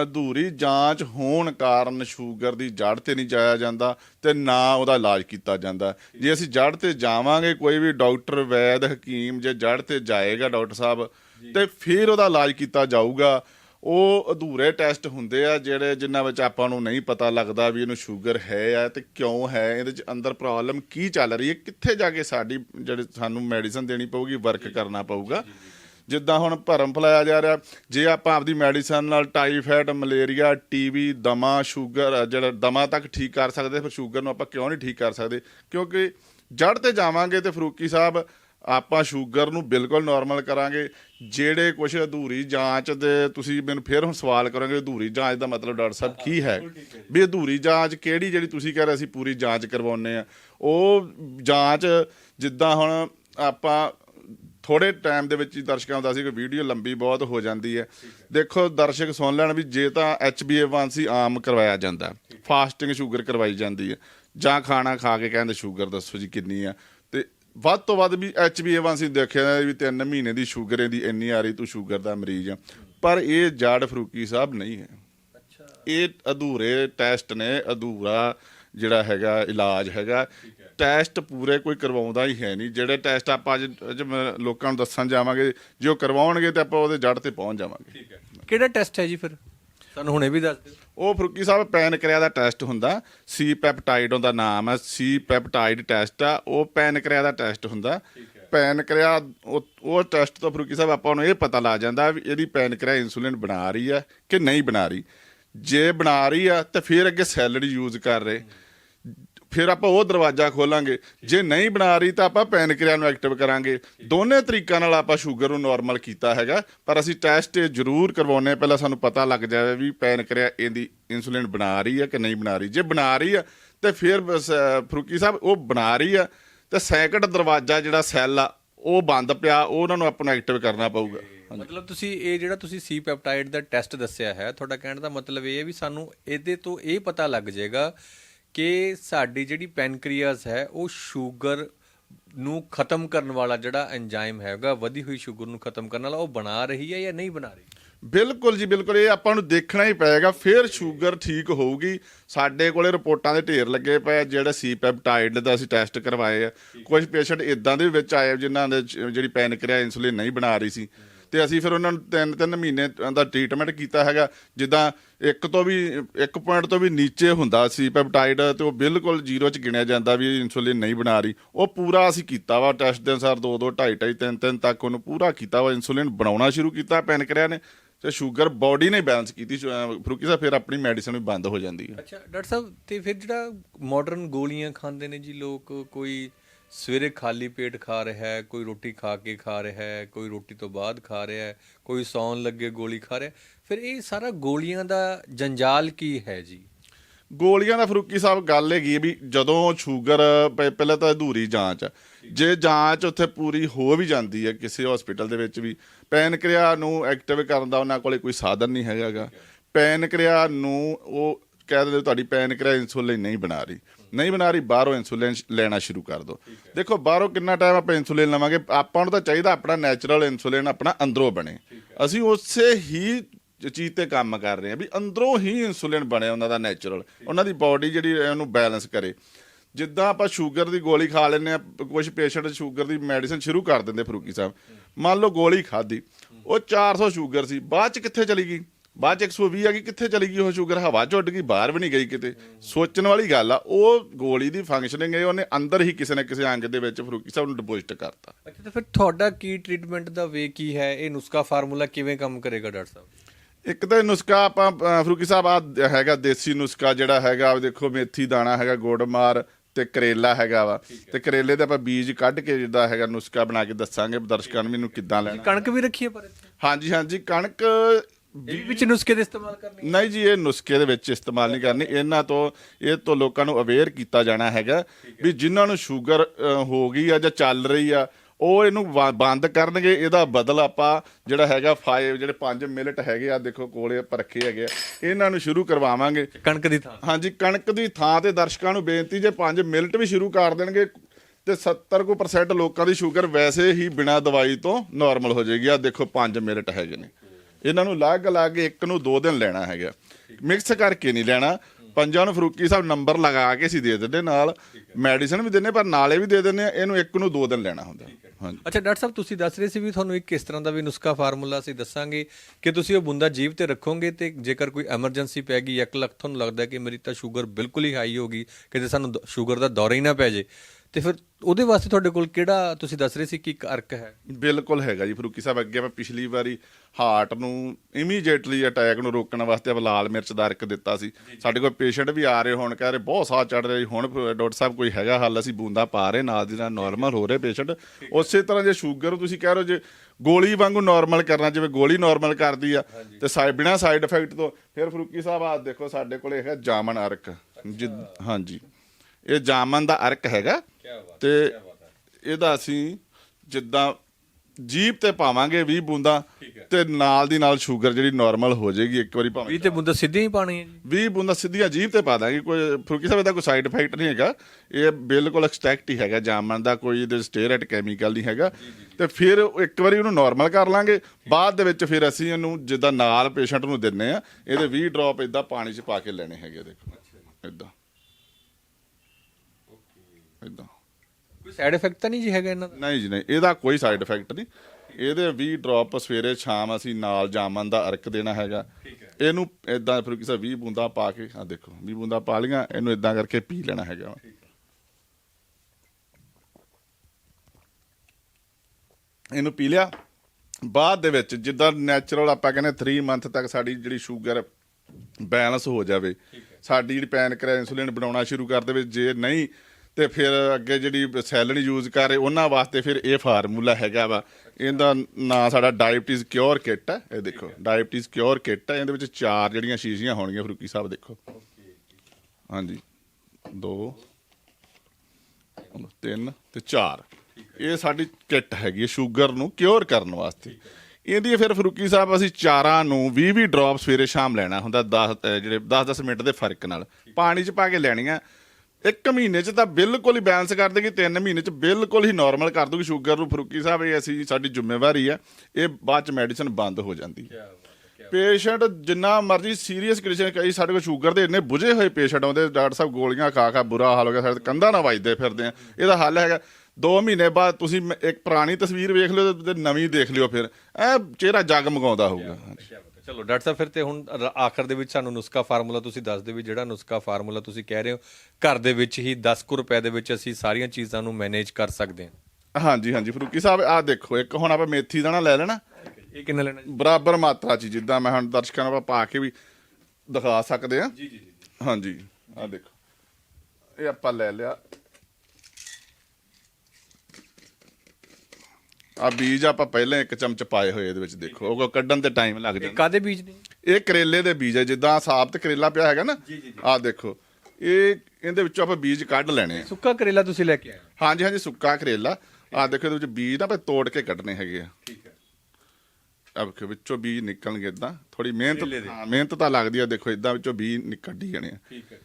ਅਧੂਰੀ ਜਾਂਚ ਹੋਣ ਕਾਰਨ ਸ਼ੂਗਰ ਦੀ ਜੜ ਤੇ ਨਹੀਂ ਜਾਇਆ ਜਾਂਦਾ ਤੇ ਨਾ ਉਹਦਾ ਇਲਾਜ ਕੀਤਾ ਜਾਂਦਾ। ਜੇ ਅਸੀਂ ਜੜ ਤੇ ਜਾਵਾਂਗੇ ਕੋਈ ਵੀ ਡਾਕਟਰ ਵੈਦ ਹਕੀਮ ਜੇ ਜੜ ਤੇ ਜਾਏਗਾ ਡਾਕਟਰ ਸਾਹਿਬ ਤੇ ਫਿਰ ਉਹਦਾ ਇਲਾਜ ਕੀਤਾ ਜਾਊਗਾ। ਉਹ ਅਧੂਰੇ ਟੈਸਟ ਹੁੰਦੇ ਆ ਜਿਹੜੇ ਜਿਨ੍ਹਾਂ ਵਿੱਚ ਆਪਾਂ ਨੂੰ ਨਹੀਂ ਪਤਾ ਲੱਗਦਾ ਵੀ ਇਹਨੂੰ ਸ਼ੂਗਰ ਹੈ ਆ ਤੇ ਕਿਉਂ ਹੈ ਇਹਦੇ ਚ ਅੰਦਰ ਪ੍ਰੋਬਲਮ ਕੀ ਚੱਲ ਰਹੀ ਹੈ ਕਿੱਥੇ ਜਾ ਕੇ ਸਾਡੀ ਜਿਹੜੇ ਸਾਨੂੰ ਮੈਡੀਸਨ ਦੇਣੀ ਪਊਗੀ ਵਰਕ ਕਰਨਾ ਪਊਗਾ। ਜਿੱਦਾਂ ਹੁਣ ਭਰਮ ਫਲਾਇਆ ਜਾ ਰਿਹਾ ਜੇ ਆਪਾਂ ਆਪਦੀ ਮੈਡੀਸਨ ਨਾਲ ਟਾਈਫਾਇਡ ਮਲੇਰੀਆ ਟੀਵੀ ਦਮਾ ਸ਼ੂਗਰ ਜਿਹੜਾ ਦਮਾ ਤੱਕ ਠੀਕ ਕਰ ਸਕਦੇ ਫਿਰ ਸ਼ੂਗਰ ਨੂੰ ਆਪਾਂ ਕਿਉਂ ਨਹੀਂ ਠੀਕ ਕਰ ਸਕਦੇ? ਕਿਉਂਕਿ ਜੜ ਤੇ ਜਾਵਾਂਗੇ ਤੇ ਫਰੂਕੀ ਸਾਹਿਬ ਆਪਾਂ ਸ਼ੂਗਰ ਨੂੰ ਬਿਲਕੁਲ ਨਾਰਮਲ ਕਰਾਂਗੇ ਜਿਹੜੇ ਕੁਝ ਅਧੂਰੀ ਜਾਂਚ ਦੇ ਤੁਸੀਂ ਮੈਨੂੰ ਫਿਰ ਹੁਣ ਸਵਾਲ ਕਰੋਗੇ ਅਧੂਰੀ ਜਾਂਚ ਦਾ ਮਤਲਬ ਡਾਕਟਰ ਸਾਹਿਬ ਕੀ ਹੈ? ਵੀ ਅਧੂਰੀ ਜਾਂਚ ਕਿਹੜੀ ਜਿਹੜੀ ਤੁਸੀਂ ਕਹਿ ਰਹੇ ਸੀ ਪੂਰੀ ਜਾਂਚ ਕਰਵਾਉਨੇ ਆ? ਉਹ ਜਾਂਚ ਜਿੱਦਾਂ ਹੁਣ ਆਪਾਂ ਥੋੜੇ ਟਾਈਮ ਦੇ ਵਿੱਚ ਹੀ ਦਰਸ਼ਕਾਂ ਦਾ ਸੀ ਕਿ ਵੀਡੀਓ ਲੰਬੀ ਬਹੁਤ ਹੋ ਜਾਂਦੀ ਹੈ। ਦੇਖੋ ਦਰਸ਼ਕ ਸੁਣ ਲੈਣ ਵੀ ਜੇ ਤਾਂ HbA1c ਆਮ ਕਰਵਾਇਆ ਜਾਂਦਾ। ਫਾਸਟਿੰਗ ਸ਼ੂਗਰ ਕਰਵਾਈ ਜਾਂਦੀ ਹੈ। ਜਾਂ ਖਾਣਾ ਖਾ ਕੇ ਕਹਿੰਦੇ ਸ਼ੂਗਰ ਦੱਸੋ ਜੀ ਕਿੰਨੀ ਆ? ਵੱਧ ਤੋਂ ਵੱਧ ਵੀ HbA1c ਦੇਖਿਆ ਵੀ 3 ਮਹੀਨੇ ਦੀ ਸ਼ੂਗਰ ਦੀ ਇੰਨੀ ਆ ਰਹੀ, ਤੂੰ ਸ਼ੂਗਰ ਦਾ ਮਰੀਜ਼ ਆ। ਪਰ ਇਹ ਜਾੜ ਫਰੂਕੀ ਸਾਹਿਬ ਨਹੀਂ ਹੈ। ਇਹ ਅਧੂਰੇ ਟੈਸਟ ਨੇ, ਅਧੂਰਾ ਜਿਹੜਾ ਹੈਗਾ, ਇਲਾਜ ਹੈਗਾ। ਟੈਸਟ ਪੂਰੇ ਕੋਈ ਕਰਵਾਉਂਦਾ ਹੀ ਹੈ ਨਹੀਂ। ਜਿਹੜੇ ਟੈਸਟ ਆਪਾਂ ਅੱਜ ਅੱਜ ਲੋਕਾਂ ਨੂੰ ਦੱਸਣ ਜਾਵਾਂਗੇ, ਜੇ ਉਹ ਕਰਵਾਉਣਗੇ ਤੇ ਆਪਾਂ ਉਹਦੇ ਜੜ ਤੇ ਪਹੁੰਚ ਜਾਵਾਂਗੇ।
ਕਿਹੜਾ ਟੈਸਟ ਹੈ ਜੀ ਫਿਰ? ਸਾਨੂੰ ਹੁਣੇ ਵੀ ਦੱਸ ਦਿਓ।
ਉਹ ਫਰੂਕੀ ਸਾਹਿਬ ਪੈਨਕ੍ਰੀਆ ਦਾ ਟੈਸਟ ਹੁੰਦਾ। ਸੀ ਪੈਪਟਾਈਡ ਉਹਦਾ ਨਾਮ ਹੈ। ਸੀ ਪੈਪਟਾਈਡ ਟੈਸਟ ਆ। ਉਹ ਪੈਨਕ੍ਰੀਆ ਦਾ ਟੈਸਟ ਹੁੰਦਾ। ਪੈਨਕ੍ਰੀਆ ਉਹ ਉਹ ਟੈਸਟ ਤੋਂ ਫਰੂਕੀ ਸਾਹਿਬ ਆਪਾਂ ਨੂੰ ਇਹ ਪਤਾ ਲੱਗ ਜਾਂਦਾ ਵੀ ਇਹਦੀ ਪੈਨਕ੍ਰੀਆ ਇਨਸੂਲਿਨ ਬਣਾ ਰਹੀ ਆ ਕਿ ਨਹੀਂ ਬਣਾ ਰਹੀ। ਜੇ ਬਣਾ ਰਹੀ ਆ ਤੇ ਫਿਰ ਅੱਗੇ ਸੈਲਡ ਯੂਜ਼ ਕਰ ਰਹੇ। ਫਿਰ ਆਪਾਂ ਉਹ ਦਰਵਾਜ਼ਾ ਖੋਲਾਂਗੇ। ਜੇ ਨਹੀਂ ਬਣਾ ਰਹੀ ਤਾਂ ਆਪਾਂ ਪੈਨਕ੍ਰੀਆ ਨੂੰ ਐਕਟਿਵ ਕਰਾਂਗੇ। ਦੋਨੇ ਤਰੀਕਾਂ ਨਾਲ ਆਪਾਂ ਸ਼ੂਗਰ ਨੂੰ ਨਾਰਮਲ ਕੀਤਾ ਹੈਗਾ, ਪਰ ਅਸੀਂ ਟੈਸਟ ਇਹ ਜ਼ਰੂਰ ਕਰਵਾਉਨੇ ਪਹਿਲਾਂ ਸਾਨੂੰ ਪਤਾ ਲੱਗ ਜਾਵੇ ਵੀ ਪੈਨਕ੍ਰੀਆ ਇਹਦੀ ਇਨਸੂਲਿਨ ਬਣਾ ਰਹੀ ਹੈ ਕਿ ਨਹੀਂ ਬਣਾ ਰਹੀ। ਜੇ ਬਣਾ ਰਹੀ ਆ, ਤੇ ਫਿਰ ਫਰੂਕੀ ਸਾਹਿਬ, ਉਹ ਬਣਾ ਰਹੀ ਆ, ਤੇ ਸੈਕਿੰਡ ਦਰਵਾਜ਼ਾ ਜਿਹੜਾ ਸੈੱਲ ਆ, ਉਹ ਬੰਦ ਪਿਆ, ਉਹ ਉਹਨਾਂ ਨੂੰ ਆਪਾਂ ਨੂੰ ਐਕਟਿਵ ਕਰਨਾ ਪਊਗਾ।
ਮਤਲਬ ਤੁਸੀਂ ਇਹ ਜਿਹੜਾ ਤੁਸੀਂ ਸੀ ਪੈਪਟਾਈਡ ਦਾ ਟੈਸਟ ਦੱਸਿਆ ਹੈ, ਤੁਹਾਡਾ ਕਹਿਣ ਦਾ ਮਤਲਬ ਇਹ ਹੈ ਵੀ ਸਾਨੂੰ ਇਹਦੇ ਤੋਂ ਇਹ ਪਤਾ ਲੱਗ ਜਾਏਗਾ ਕਿ ਸਾਡੀ ਜਿਹੜੀ ਪੈਨਕ੍ਰੀਆਸ ਹੈ ਉਹ ਸ਼ੂਗਰ ਨੂੰ ਖਤਮ ਕਰਨ ਵਾਲਾ ਜਿਹੜਾ ਐਂਜ਼ਾਈਮ ਹੈਗਾ ਵਧੀ ਹੋਈ ਸ਼ੂਗਰ ਨੂੰ ਖਤਮ ਕਰਨ ਵਾਲਾ ਉਹ ਬਣਾ ਰਹੀ ਹੈ ਜਾਂ ਨਹੀਂ ਬਣਾ ਰਹੀ?
ਬਿਲਕੁਲ ਜੀ ਬਿਲਕੁਲ। ਇਹ ਆਪਾਂ ਨੂੰ ਦੇਖਣਾ ਹੀ ਪਏਗਾ ਫਿਰ ਸ਼ੂਗਰ ਠੀਕ ਹੋਊਗੀ। ਸਾਡੇ ਕੋਲੇ ਰਿਪੋਰਟਾਂ ਦੇ ਢੇਰ ਲੱਗੇ ਪਏ ਆ, ਜਿਹੜਾ ਸੀ ਪੈਪਟਾਈਡ ਦਾ ਅਸੀਂ ਟੈਸਟ ਕਰਵਾਏ ਆ। ਕੁਝ ਪੇਸ਼ੈਂਟ ਇਦਾਂ ਦੇ ਵਿੱਚ ਆਏ ਜਿਨ੍ਹਾਂ ਦੇ ਜਿਹੜੀ ਪੈਨਕ੍ਰੀਆ ਇਨਸੂਲਿਨ ਨਹੀਂ ਬਣਾ ਰਹੀ ਸੀ। ਤੇ ਅਸੀਂ ਫਿਰ ਉਹਨਾਂ ਨੂੰ ਤਿੰਨ ਤਿੰਨ ਮਹੀਨੇ ਦਾ ਟ੍ਰੀਟਮੈਂਟ ਕੀਤਾ ਹੈਗਾ। ਜਿੱਦਾਂ ਇੱਕ ਤੋਂ ਵੀ, ਇੱਕ ਪੁਆਇੰਟ ਤੋਂ ਵੀ ਨੀਚੇ ਹੁੰਦਾ ਸੀ ਪੈਪਟਾਈਡ ਤੇ ਉਹ ਬਿਲਕੁਲ ਜ਼ੀਰੋ ਚ ਗਿਣਿਆ ਜਾਂਦਾ ਵੀ ਇਨਸੂਲਿਨ ਨਹੀਂ ਬਣਾ ਰਹੀ। ਉਹ ਪੂਰਾ ਅਸੀਂ ਕੀਤਾ ਵਾ ਟੈਸਟ ਦੇ ਅਨਸਾਰ 2 2 2.5 2.5 3 3 ਤੱਕ ਉਹਨੂੰ ਪੂਰਾ ਕੀਤਾ ਵਾ। ਇਨਸੂਲਿਨ ਬਣਾਉਣਾ ਸ਼ੁਰੂ ਕੀਤਾ ਪੈਨਕ੍ਰੀਆ ਨੇ। ਤੇ ਸ਼ੂਗਰ ਬਾਡੀ ਨੇ ਬੈਲੈਂਸ ਕੀਤੀ। ਸ਼ੂ- ਫਰੂਕੀ ਸਾਹਿਬ, ਫਿਰ ਆਪਣੀ ਮੈਡੀਸਨ ਵੀ ਬੰਦ ਹੋ ਜਾਂਦੀ ਹੈ।
ਅੱਛਾ, ਡਾਕਟਰ ਸਾਹਿਬ, ਤੇ ਫਿਰ ਜਿਹੜਾ ਮਾਡਰਨ ਗੋਲੀਆਂ ਖਾਂਦੇ ਨੇ ਜੀ ਲੋਕ, ਕੋਈ ਸਵੇਰੇ ਖਾਲੀ ਪੇਟ ਖਾ ਰਿਹਾ ਹੈ, ਕੋਈ ਰੋਟੀ ਖਾ ਕੇ ਖਾ ਰਿਹਾ ਹੈ, ਕੋਈ ਰੋਟੀ ਤੋਂ ਬਾਅਦ ਖਾ ਰਿਹਾ ਹੈ, ਕੋਈ ਸੌਣ ਲੱਗੇ ਗੋਲੀ ਖਾ ਰਿਹਾ ਫਿਰ ਇਹ ਸਾਰਾ ਗੋਲੀਆਂ ਦਾ ਜੰਜਾਲ ਕੀ ਹੈ ਜੀ?
ਗੋਲੀਆਂ ਦਾ ਫਰੂਕੀ ਸਾਹਿਬ ਗੱਲ ਹੈਗੀ ਹੈ ਵੀ ਜਦੋਂ ਸ਼ੂਗਰ ਪ- ਪਹਿਲਾਂ ਤਾਂ ਅਧੂਰੀ ਜਾਂਚ ਜੇ ਜਾਂਚ ਉੱਥੇ ਪੂਰੀ ਹੋ ਵੀ ਜਾਂਦੀ ਹੈ ਕਿਸੇ ਹਸਪੀਟਲ ਦੇ ਵਿੱਚ ਵੀ ਪੈਨਕ੍ਰੀਆ ਨੂੰ ਐਕਟਿਵ ਕਰਨ ਦਾ ਉਹਨਾਂ ਕੋਲੇ ਕੋਈ ਸਾਧਨ ਨਹੀਂ ਹੈਗਾਗਾ ਪੈਨਕ੍ਰੀਆ ਨੂੰ ਉਹ ਕਹਿ ਦਿੰਦੇ ਤੁਹਾਡੀ ਪੈਨਕ੍ਰੀਆ ਇਨਸੂਲਿਨ ਨਹੀਂ ਬਣਾ ਰਹੀ। ਨਹੀਂ ਬਣਾ ਰਹੀ ਬਾਹਰੋਂ ਇਨਸੂਲਿਨ ਲੈਣਾ ਸ਼ੁਰੂ ਕਰ ਦਿਓ ਦੇਖੋ ਬਾਹਰੋਂ ਕਿੰਨਾ ਟਾਈਮ ਆਪਾਂ ਇਨਸੂਲਿਨ ਲਵਾਂਗੇ ਆਪਾਂ ਨੂੰ ਤਾਂ ਚਾਹੀਦਾ ਆਪਣਾ ਨੈਚੁਰਲ ਇਨਸੂਲਿਨ ਆਪਣਾ ਅੰਦਰੋਂ ਬਣੇ। ਅਸੀਂ ਉਸੇ ਹੀ ਚੀਜ਼ ਤੇ ਕੰਮ ਕਰ ਰਹੇ ਆ ਵੀ ਅੰਦਰੋਂ ਹੀ ਇਨਸੂਲਿਨ ਬਣੇ ਉਹਨਾਂ ਦਾ ਨੈਚੁਰਲ ਉਹਨਾਂ ਦੀ ਬਾਡੀ ਜਿਹੜੀ ਉਹਨੂੰ ਬੈਲੈਂਸ ਕਰੇ। ਜਿੱਦਾਂ ਆਪਾਂ ਸ਼ੂਗਰ ਦੀ ਗੋਲੀ ਖਾ ਲੈਂਦੇ ਆ ਕੁਝ ਪੇਸ਼ੈਂਟ ਸ਼ੂਗਰ ਦੀ ਮੈਡੀਸਿਨ ਸ਼ੁਰੂ ਕਰ ਦਿੰਦੇ ਫਰੂਕੀ ਸਾਹਿਬ। ਮੰਨ ਲਓ ਗੋਲੀ ਖਾਧੀ ਉਹ 400 ਸ਼ੂਗਰ ਸੀ ਬਾਅਦ ਚ ਕਿੱਥੇ ਚਲੀ ਗਈ? ਬਾਅਦ ਚ 120 ਆ ਗਈ ਕਿੱਥੇ ਚਲੀ ਗਈ ਉਹ ਸ਼ੂਗਰ? ਹਵਾ ਚ ਉੱਡ ਗਈ ਬਾਹਰ ਵੀ ਨਹੀਂ ਗਈ ਕਿਤੇ। ਸੋਚਣ ਵਾਲੀ ਗੱਲ ਆ ਉਹ ਗੋਲੀ ਦੀ ਫੰਕਸ਼ਨਿੰਗ ਹੈ ਉਹਨੇ ਅੰਦਰ ਹੀ ਕਿਸੇ ਨਾ ਕਿਸੇ ਅੰਗ ਦੇ ਵਿੱਚ ਫਰੂਕੀ ਸਾਹਿਬ ਨੂੰ ਡਿਪੋਜ਼ਿਟ ਕਰਤਾ।
ਅੱਛਾ ਤਾਂ ਫਿਰ ਤੁਹਾਡਾ ਕੀ ਟ੍ਰੀਟਮੈਂਟ ਦਾ ਵੇ ਕੀ ਹੈ? ਇਹ ਨੁਸਖਾ ਫਾਰਮੂਲਾ ਕਿਵੇਂ ਕੰਮ ਕਰੇਗਾ ਡਾਕਟਰ ਸਾਹਿਬ?
ਇੱਕ ਤਾਂ ਇਹ ਨੁਸਖਾ ਆਪਾਂ ਫਰੂਕੀ ਸਾਹਿਬ ਆ ਹੈਗਾ ਦੇਸੀ ਨੁਸਖਾ ਜਿਹੜਾ ਹੈਗਾ ਉਹ ਦੇਖੋ ਮੇਥੀ ਦਾਣਾ ਹੈਗਾ ਗੁੜਮਾਰ ਤੇ ਕਰੇਲਾ ਹੈਗਾ ਵਾ। ਤੇ ਕਰੇਲੇ ਦੇ ਆਪਾਂ ਬੀਜ ਕੱਢ ਕੇ ਜਿੱਦਾਂ ਹੈਗਾ ਨੁਸਖਾ ਬਣਾ ਕੇ ਦੱਸਾਂਗੇ ਦਰਸ਼ਕਾਂ ਨੂੰ ਮੈਨੂੰ ਕਿੱਦਾਂ ਲੈਣਾ।
ਕਣਕ ਵੀ ਰੱਖੀ ਹੈ ਪਰ
ਹਾਂਜੀ ਹਾਂਜੀ ਕਣਕ
ਇਹ ਵੀ ਵਿੱਚ ਨੁਸਖੇ ਦੇ ਇਸਤੇਮਾਲ ਕਰਨੀ
ਨਹੀਂ ਜੀ ਇਹ ਨੁਸਖੇ ਦੇ ਵਿੱਚ ਇਸਤੇਮਾਲ ਨਹੀਂ ਕਰਨੀ। ਇਹਨਾਂ ਤੋਂ ਇਹ ਤੋਂ ਲੋਕਾਂ ਨੂੰ ਅਵੇਅਰ ਕੀਤਾ ਜਾਣਾ ਹੈਗਾ ਵੀ ਜਿਨ੍ਹਾਂ ਨੂੰ ਸ਼ੂਗਰ ਹੋ ਗਈ ਆ ਜਾਂ ਚੱਲ ਰਹੀ ਆ ਉਹ ਇਹਨੂੰ ਬੰਦ ਕਰਨਗੇ। ਇਹਦਾ ਬਦਲ ਆਪਾਂ ਜਿਹੜਾ ਹੈਗਾ 5 ਜਿਹੜੇ 5 ਮਿੰਟ ਹੈਗੇ ਆ ਦੇਖੋ ਕੋਲੇ ਆਪਾਂ ਰੱਖੇ ਹੈਗੇ ਆ ਇਹਨਾਂ ਨੂੰ ਸ਼ੁਰੂ ਕਰਵਾਵਾਂਗੇ।
ਕਣਕ ਦੀ ਥਾਂ।
ਹਾਂਜੀ ਕਣਕ ਦੀ ਥਾਂ ਤੇ ਦਰਸ਼ਕਾਂ ਨੂੰ ਬੇਨਤੀ ਜੇ 5 ਮਿੰਟ ਵੀ ਸ਼ੁਰੂ ਕਰ ਦੇਣਗੇ ਤੇ 70 ਕੁ percent ਲੋਕਾਂ ਦੀ ਸ਼ੂਗਰ ਵੈਸੇ ਹੀ ਬਿਨਾਂ ਦਵਾਈ ਤੋਂ ਨਾਰਮਲ ਹੋ ਜਾਏਗੀ। ਆ ਦੇਖੋ 5 ਮਿੰਟ ਹੈਗੇ ਨੇ। ਇਹਨਾਂ ਨੂੰ ਲੱਗ ਲੱਗ ਇੱਕ ਨੂੰ ਦੋ ਦਿਨ ਲੈਣਾ ਹੈਗਾ। ਮਿਕਸ ਕਰਕੇ ਨਹੀਂ ਲੈਣਾ। ਪੰਜਾਂ ਨੂੰ ਫਰੂਕੀ ਸਾਹਿਬ ਨੰਬਰ ਲਗਾ ਕੇ ਅਸੀਂ ਦੇ ਦਿੰਦੇ ਨਾਲ। ਮੈਡੀਸਨ ਵੀ ਦਿੰਦੇ ਪਰ ਨਾਲੇ ਵੀ ਦੇ ਦਿੰਦੇ ਇਹਨੂੰ ਇੱਕ ਨੂੰ 2 ਦਿਨ ਲੈਣਾ ਹੁੰਦਾ। ਹਾਂਜੀ।
ਅੱਛਾ, ਡਾਕਟਰ ਸਾਹਿਬ, ਤੁਸੀਂ ਦੱਸ ਰਹੇ ਸੀ ਵੀ ਤੁਹਾਨੂੰ ਇੱਕ ਕਿਸ ਤਰ੍ਹਾਂ ਦਾ ਵੀ ਨੁਸਖਾ ਫਾਰਮੂਲਾ ਅਸੀਂ ਦੱਸਾਂਗੇ ਕਿ ਤੁਸੀਂ ਉਹ ਬੁੰਦਾ ਜੀਭ ਤੇ ਰੱਖੋਗੇ ਤੇ ਜੇਕਰ ਕੋਈ ਐਮਰਜੈਂਸੀ ਪੈ ਗਈ, ਇੱਕ ਲੱਖ, ਤੁਹਾਨੂੰ ਲੱਗਦਾ ਕਿ ਮੇਰੀ ਤਾਂ ਸ਼ੂਗਰ ਬਿਲਕੁਲ ਹੀ ਹਾਈ ਹੋ ਗਈ, ਕਿਤੇ ਸਾਨੂੰ ਸ਼ੂਗਰ ਦਾ ਦੌਰਾ ਹੀ ਨਾ ਪੈ ਜੇ ਤੇ ਫਿਰ ਉਹਦੇ ਵਾਸਤੇ ਤੁਹਾਡੇ ਕੋਲ ਕਿਹੜਾ ਤੁਸੀਂ ਦੱਸ ਰਹੇ ਸੀ ਕਿ ਇੱਕ ਅਰਕ ਹੈ?
ਬਿਲਕੁਲ ਹੈਗਾ ਜੀ। ਫਰੂਕੀ ਸਾਹਿਬ ਅੱਗੇ ਆਪਾਂ ਪਿਛਲੀ ਵਾਰੀ ਹਾਰਟ ਨੂੰ ਇਮੀਡੀਏਟਲੀ ਅਟੈਕ ਨੂੰ ਰੋਕਣ ਵਾਸਤੇ ਆਪਾਂ ਲਾਲ ਮਿਰਚ ਦਾ ਅਰਕ ਦਿੱਤਾ ਸੀ। ਸਾਡੇ ਕੋਲ ਪੇਸ਼ੈਂਟ ਵੀ ਆ ਰਹੇ ਹੁਣ ਕਹਿ ਰਹੇ ਬਹੁਤ ਸਾਹ ਚੜ ਰਿਹਾ। ਜੀ ਹੁਣ ਡਾਕਟਰ ਸਾਹਿਬ ਕੋਈ ਹੈਗਾ ਹੱਲ ਅਸੀਂ ਬੂੰਦਾ ਪਾ ਰਹੇ ਨਾਲ ਦੀ ਨਾਲ ਨਾਰਮਲ ਹੋ ਰਹੇ ਪੇਸ਼ੈਂਟ ਉਸੇ ਤਰ੍ਹਾਂ ਜੇ ਸ਼ੂਗਰ ਤੁਸੀਂ ਕਹਿ ਰਹੇ ਹੋ ਜੇ ਗੋਲੀ ਵਾਂਗੂ ਨਾਰਮਲ ਕਰਨਾ ਜਿਵੇਂ ਗੋਲੀ ਨਾਰਮਲ ਕਰਦੀ ਆ ਤੇ ਸਾਈ ਬਿਨਾ ਸਾਈਡ ਇਫੈਕਟ ਤੋਂ ਫਿਰ ਫਰੂਕੀ ਸਾਹਿਬ ਆ ਦੇਖੋ ਸਾਡੇ ਕੋਲ ਹੈਗਾ ਜਾਮਨ ਅਰਕ। ਜਿ- ਹਾਂਜੀ। ਇਹ ਜਾਮਨ ਦਾ ਅਰਕ ਹੈਗਾ। ਤੇ ਇਹਦਾ ਅਸੀਂ ਜਿੱਦਾਂ ਜੀਭ ਤੇ ਪਾਵਾਂਗੇ 20 ਬੂੰਦਾਂ ਤੇ ਨਾਲ ਦੀ ਨਾਲ ਸ਼ੂਗਰ ਜਿਹੜੀ ਨਾਰਮਲ ਹੋ ਜਾਏਗੀ ਇੱਕ ਵਾਰੀ ਭਾਵੇਂ
20 ਤੇ ਬੁੰਦਾ ਸਿੱਧੀ ਹੀ ਪਾਣੀ ਹੈ ਜੀ।
20 ਬੂੰਦਾਂ ਸਿੱਧੀਆਂ ਜੀਭ ਤੇ ਪਾ ਦਾਂਗੇ ਕੋਈ ਫਰੂਕੀ ਸਾਹਿਬ ਦਾ ਕੋਈ ਸਾਈਡ ਇਫੈਕਟ ਨਹੀਂ ਹੈਗਾ। ਇਹ ਬਿਲਕੁਲ ਐਕਸਟ੍ਰੈਕਟ ਹੀ ਹੈਗਾ ਜਾਮਨ ਦਾ ਕੋਈ ਇਹਦੇ ਸਟੇਰੇਟ ਕੈਮੀਕਲ ਨਹੀਂ ਹੈਗਾ। ਤੇ ਫਿਰ ਇੱਕ ਵਾਰੀ ਉਹਨੂੰ ਨਾਰਮਲ ਕਰ ਲਾਂਗੇ ਬਾਅਦ ਦੇ ਵਿੱਚ ਫਿਰ ਅਸੀਂ ਇਹਨੂੰ ਜਿੱਦਾਂ ਨਾਲ ਪੇਸ਼ੈਂਟ ਨੂੰ ਦਿੰਨੇ ਆ ਇਹਦੇ 20 ਡ੍ਰੌਪ ਇਦਾਂ ਪਾਣੀ 'ਚ ਪਾ ਕੇ ਲੈਣੇ ਹੈਗੇ ਦੇਖੋ। ਇਦਾਂ ਇਦਾਂ
ਕੋਈ ਸਾਈਡ ਇਫੈਕਟ ਤਾਂ ਨਹੀਂ ਜੀ ਹੈਗਾ ਇਹਨਾਂ ਦਾ?
ਨਹੀਂ ਜੀ ਨਹੀਂ ਇਹਦਾ ਕੋਈ ਸਾਈਡ ਇਫੈਕਟ ਨਹੀਂ। ਇਹਦੇ 20 ਡ੍ਰੌਪ ਸਵੇਰੇ ਸ਼ਾਮ ਅਸੀਂ ਨਾਲ ਜਾਮਨ ਦਾ ਅਰਕ ਦੇਣਾ ਹੈਗਾ। ਇਹਨੂੰ ਇਦਾਂ ਫਿਰ ਕਿਸੇ 20 ਬੂੰਦਾਂ ਪਾ ਕੇ ਆ ਦੇਖੋ 20 ਬੂੰਦਾਂ ਪਾ ਲੀਆਂ ਇਹਨੂੰ ਇਦਾਂ ਕਰਕੇ ਪੀ ਲੈਣਾ ਹੈਗਾ। ਇਹਨੂੰ ਪੀ ਲਿਆ। ਬਾਅਦ ਦੇ ਵਿੱਚ ਜਿੱਦਾਂ ਨੈਚੁਰਲ ਆਪਾਂ ਕਹਿੰਦੇ 3 ਮੰਥ ਤੱਕ ਸਾਡੀ ਜਿਹੜੀ ਸ਼ੂਗਰ ਬੈਲੈਂਸ ਹੋ ਜਾਵੇ ਸਾਡੀ ਜਿਹੜੀ ਪੈਨਕ੍ਰੀਅਸ ਇਨਸੂਲਿਨ ਬਣਾਉਣਾ ਸ਼ੁਰੂ ਕਰ ਦੇਵੇ ਜੇ ਨਹੀਂ ਤੇ ਫਿਰ ਅੱਗੇ ਜਿਹੜੀ ਸੈੱਲ ਨਹੀਂ ਯੂਜ਼ ਕਰ ਰਹੇ ਉਹਨਾਂ ਵਾਸਤੇ ਫਿਰ ਇਹ ਫਾਰਮੂਲਾ ਹੈਗਾ ਵਾ। ਇਹਦਾ ਨਾਂ ਸਾਡਾ ਡਾਇਬਟੀਜ਼ ਕਿਉਰ ਕਿੱਟ ਹੈ। ਇਹ ਦੇਖੋ ਡਾਇਬਟੀਜ਼ ਕਿਉਰ ਕਿੱਟ ਹੈ। ਇਹਦੇ ਵਿੱਚ ਚਾਰ ਜਿਹੜੀਆਂ ਸ਼ੀਸ਼ੀਆਂ ਹੋਣਗੀਆਂ ਫਰੂਕੀ ਸਾਹਿਬ ਦੇਖੋ। ਹਾਂਜੀ। ਦੋ ਤਿੰਨ ਤੇ ਚਾਰ। ਇਹ ਸਾਡੀ ਕਿੱਟ ਹੈਗੀ ਹੈ ਸ਼ੂਗਰ ਨੂੰ ਕਿਉਰ ਕਰਨ ਵਾਸਤੇ। ਇਹਦੀ ਫਿਰ ਫਰੂਕੀ ਸਾਹਿਬ ਅਸੀਂ ਚਾਰਾਂ ਨੂੰ 20 20 ਡ੍ਰੌਪ ਸਵੇਰੇ ਸ਼ਾਮ ਲੈਣਾ ਹੁੰਦਾ 10 ਜਿਹੜੇ 10 10 ਮਿੰਟ ਦੇ ਫ਼ਰਕ ਨਾਲ। ਪਾਣੀ 'ਚ ਪਾ ਕੇ ਲੈਣੀਆਂ। ਇੱਕ ਮਹੀਨੇ 'ਚ ਤਾਂ ਬਿਲਕੁਲ ਹੀ ਬੈਲੈਂਸ ਕਰ ਦੇਗੀ ਤਿੰਨ ਮਹੀਨੇ 'ਚ ਬਿਲਕੁਲ ਹੀ ਨਾਰਮਲ ਕਰ ਦੂਗੀ ਸ਼ੂਗਰ ਨੂੰ ਫਰੂਕੀ ਸਾਹਿਬ ਇਹ ਅਸੀਂ ਸਾਡੀ ਜ਼ਿੰਮੇਵਾਰੀ ਹੈ ਇਹ ਬਾਅਦ 'ਚ ਮੈਡੀਸਨ ਬੰਦ ਹੋ ਜਾਂਦੀ ਹੈ। ਪੇਸ਼ੈਂਟ ਜਿੰਨਾ ਮਰਜ਼ੀ ਸੀਰੀਅਸ ਕੰਡੀਸ਼ਨ ਕਈ ਸਾਡੇ ਕੋਲ ਸ਼ੂਗਰ ਦੇ ਇੰਨੇ ਬੁਝੇ ਹੋਏ ਪੇਸ਼ੈਂਟ ਆਉਂਦੇ ਡਾਕਟਰ ਸਾਹਿਬ ਗੋਲੀਆਂ ਖਾ ਖਾ ਬੁਰਾ ਹਾਲ ਹੋ ਗਿਆ ਸਾਡੇ ਕੰਧਾਂ ਨਾਲ ਵੱਜਦੇ ਫਿਰਦੇ ਆ। ਇਹਦਾ ਹੱਲ ਹੈਗਾ 2 ਮਹੀਨੇ ਬਾਅਦ ਤੁਸੀਂ ਇੱਕ ਪੁਰਾਣੀ ਤਸਵੀਰ ਵੇਖ ਲਿਓ ਤੇ ਨਵੀਂ ਦੇਖ ਲਿਓ ਫਿਰ। ਇਹ ਚਿਹਰਾ ਜਗਮਗਾਉਂਦਾ ਹੋਊਗਾ।
ਚਲੋ ਡਾਕਟਰ ਸਾਹਿਬ ਫਿਰ ਤੇ ਹੁਣ ਰ- ਆਖਰ ਦੇ ਵਿੱਚ ਸਾਨੂੰ ਨੁਸਖਾ ਫਾਰਮੂਲਾ ਤੁਸੀਂ ਦੱਸ ਦਿਓ ਵੀ ਜਿਹੜਾ ਨੁਸਖਾ ਫਾਰਮੂਲਾ ਤੁਸੀਂ ਕਹਿ ਰਹੇ ਹੋ ਘਰ ਦੇ ਵਿੱਚ ਹੀ 10 ਕੁ ਰੁਪਏ ਦੇ ਵਿੱਚ ਅਸੀਂ ਸਾਰੀਆਂ ਚੀਜ਼ਾਂ ਨੂੰ ਮੈਨੇਜ ਕਰ ਸਕਦੇ ਹਾਂ।
ਹਾਂਜੀ ਹਾਂਜੀ ਫਰੂਕੀ ਸਾਹਿਬ ਆਹ ਦੇਖੋ ਇੱਕ ਹੁਣ ਆਪਾਂ ਮੇਥੀ ਦਾਣਾ ਲੈ ਲੈਣਾ।
ਇਹ ਕਿੰਨਾ ਲੈਣਾ ਜੀ?
ਬਰਾਬਰ ਮਾਤਰਾ ਚ ਹੀ, ਜਿੱਦਾਂ ਮੈਂ ਹੁਣ ਦਰਸ਼ਕਾਂ ਨੂੰ ਆਪਾਂ ਪਾ ਕੇ ਵੀ ਦਿਖਾ ਸਕਦੇ ਆ ਜੀ ਜੀ। ਹਾਂਜੀ ਆਹ ਦੇਖੋ। ਇਹ ਆਪਾਂ ਲੈ ਲਿਆ। ਆ ਬੀਜ ਆਪਾਂ ਪਹਿਲਾਂ ਇੱਕ ਚਮਚ ਪਾਏ ਹੋਏ ਇਹਦੇ ਵਿੱਚ ਦੇਖੋ ਉਹ ਕੱਢਣ ਤੇ ਟਾਈਮ ਲੱਗ ਜਾਂਦਾ
ਕਾਦੇ ਬੀਜ ਨੇ?
ਇਹ ਕਰੇਲੇ ਦੇ ਬੀਜ ਹੈ ਜਿੱਦਾਂ ਸਾਬਤ ਕਰੇਲਾ ਪਿਆ ਹੈਗਾ ਨਾ ਆਹ ਦੇਖੋ ਇਹ ਇਹਦੇ ਵਿੱਚੋਂ ਆਪਾਂ ਬੀਜ ਕੱਢ ਲੈਣੇ ਆ।
ਸੁੱਕਾ ਕਰੇਲਾ ਤੁਸੀਂ ਲੈ ਕੇ ਆਏ।
ਹਾਂਜੀ ਹਾਂਜੀ ਸੁੱਕਾ ਕਰੇਲਾ। ਆਹ ਦੇਖੋ ਇਹਦੇ ਵਿੱਚ ਬੀਜ ਨਾ ਆਪਾਂ ਤੋੜ ਕੇ ਕੱਢਣੇ ਹੈਗੇ ਆ।
ਠੀਕ ਹੈ।
ਆ ਵੇਖੋ ਵਿੱਚੋਂ ਬੀਜ ਨਿਕਲਣਗੇ ਇਦਾਂ ਥੋੜੀ ਮਿਹਨਤ ਹਾਂ ਮਿਹਨਤ ਤਾਂ ਲੱਗਦੀ ਆ ਦੇਖੋ ਇਦਾਂ ਵਿੱਚੋਂ ਬੀਜ ਨਿਕਲ ਜਾਣੇ ਆ।
ਠੀਕ ਹੈ।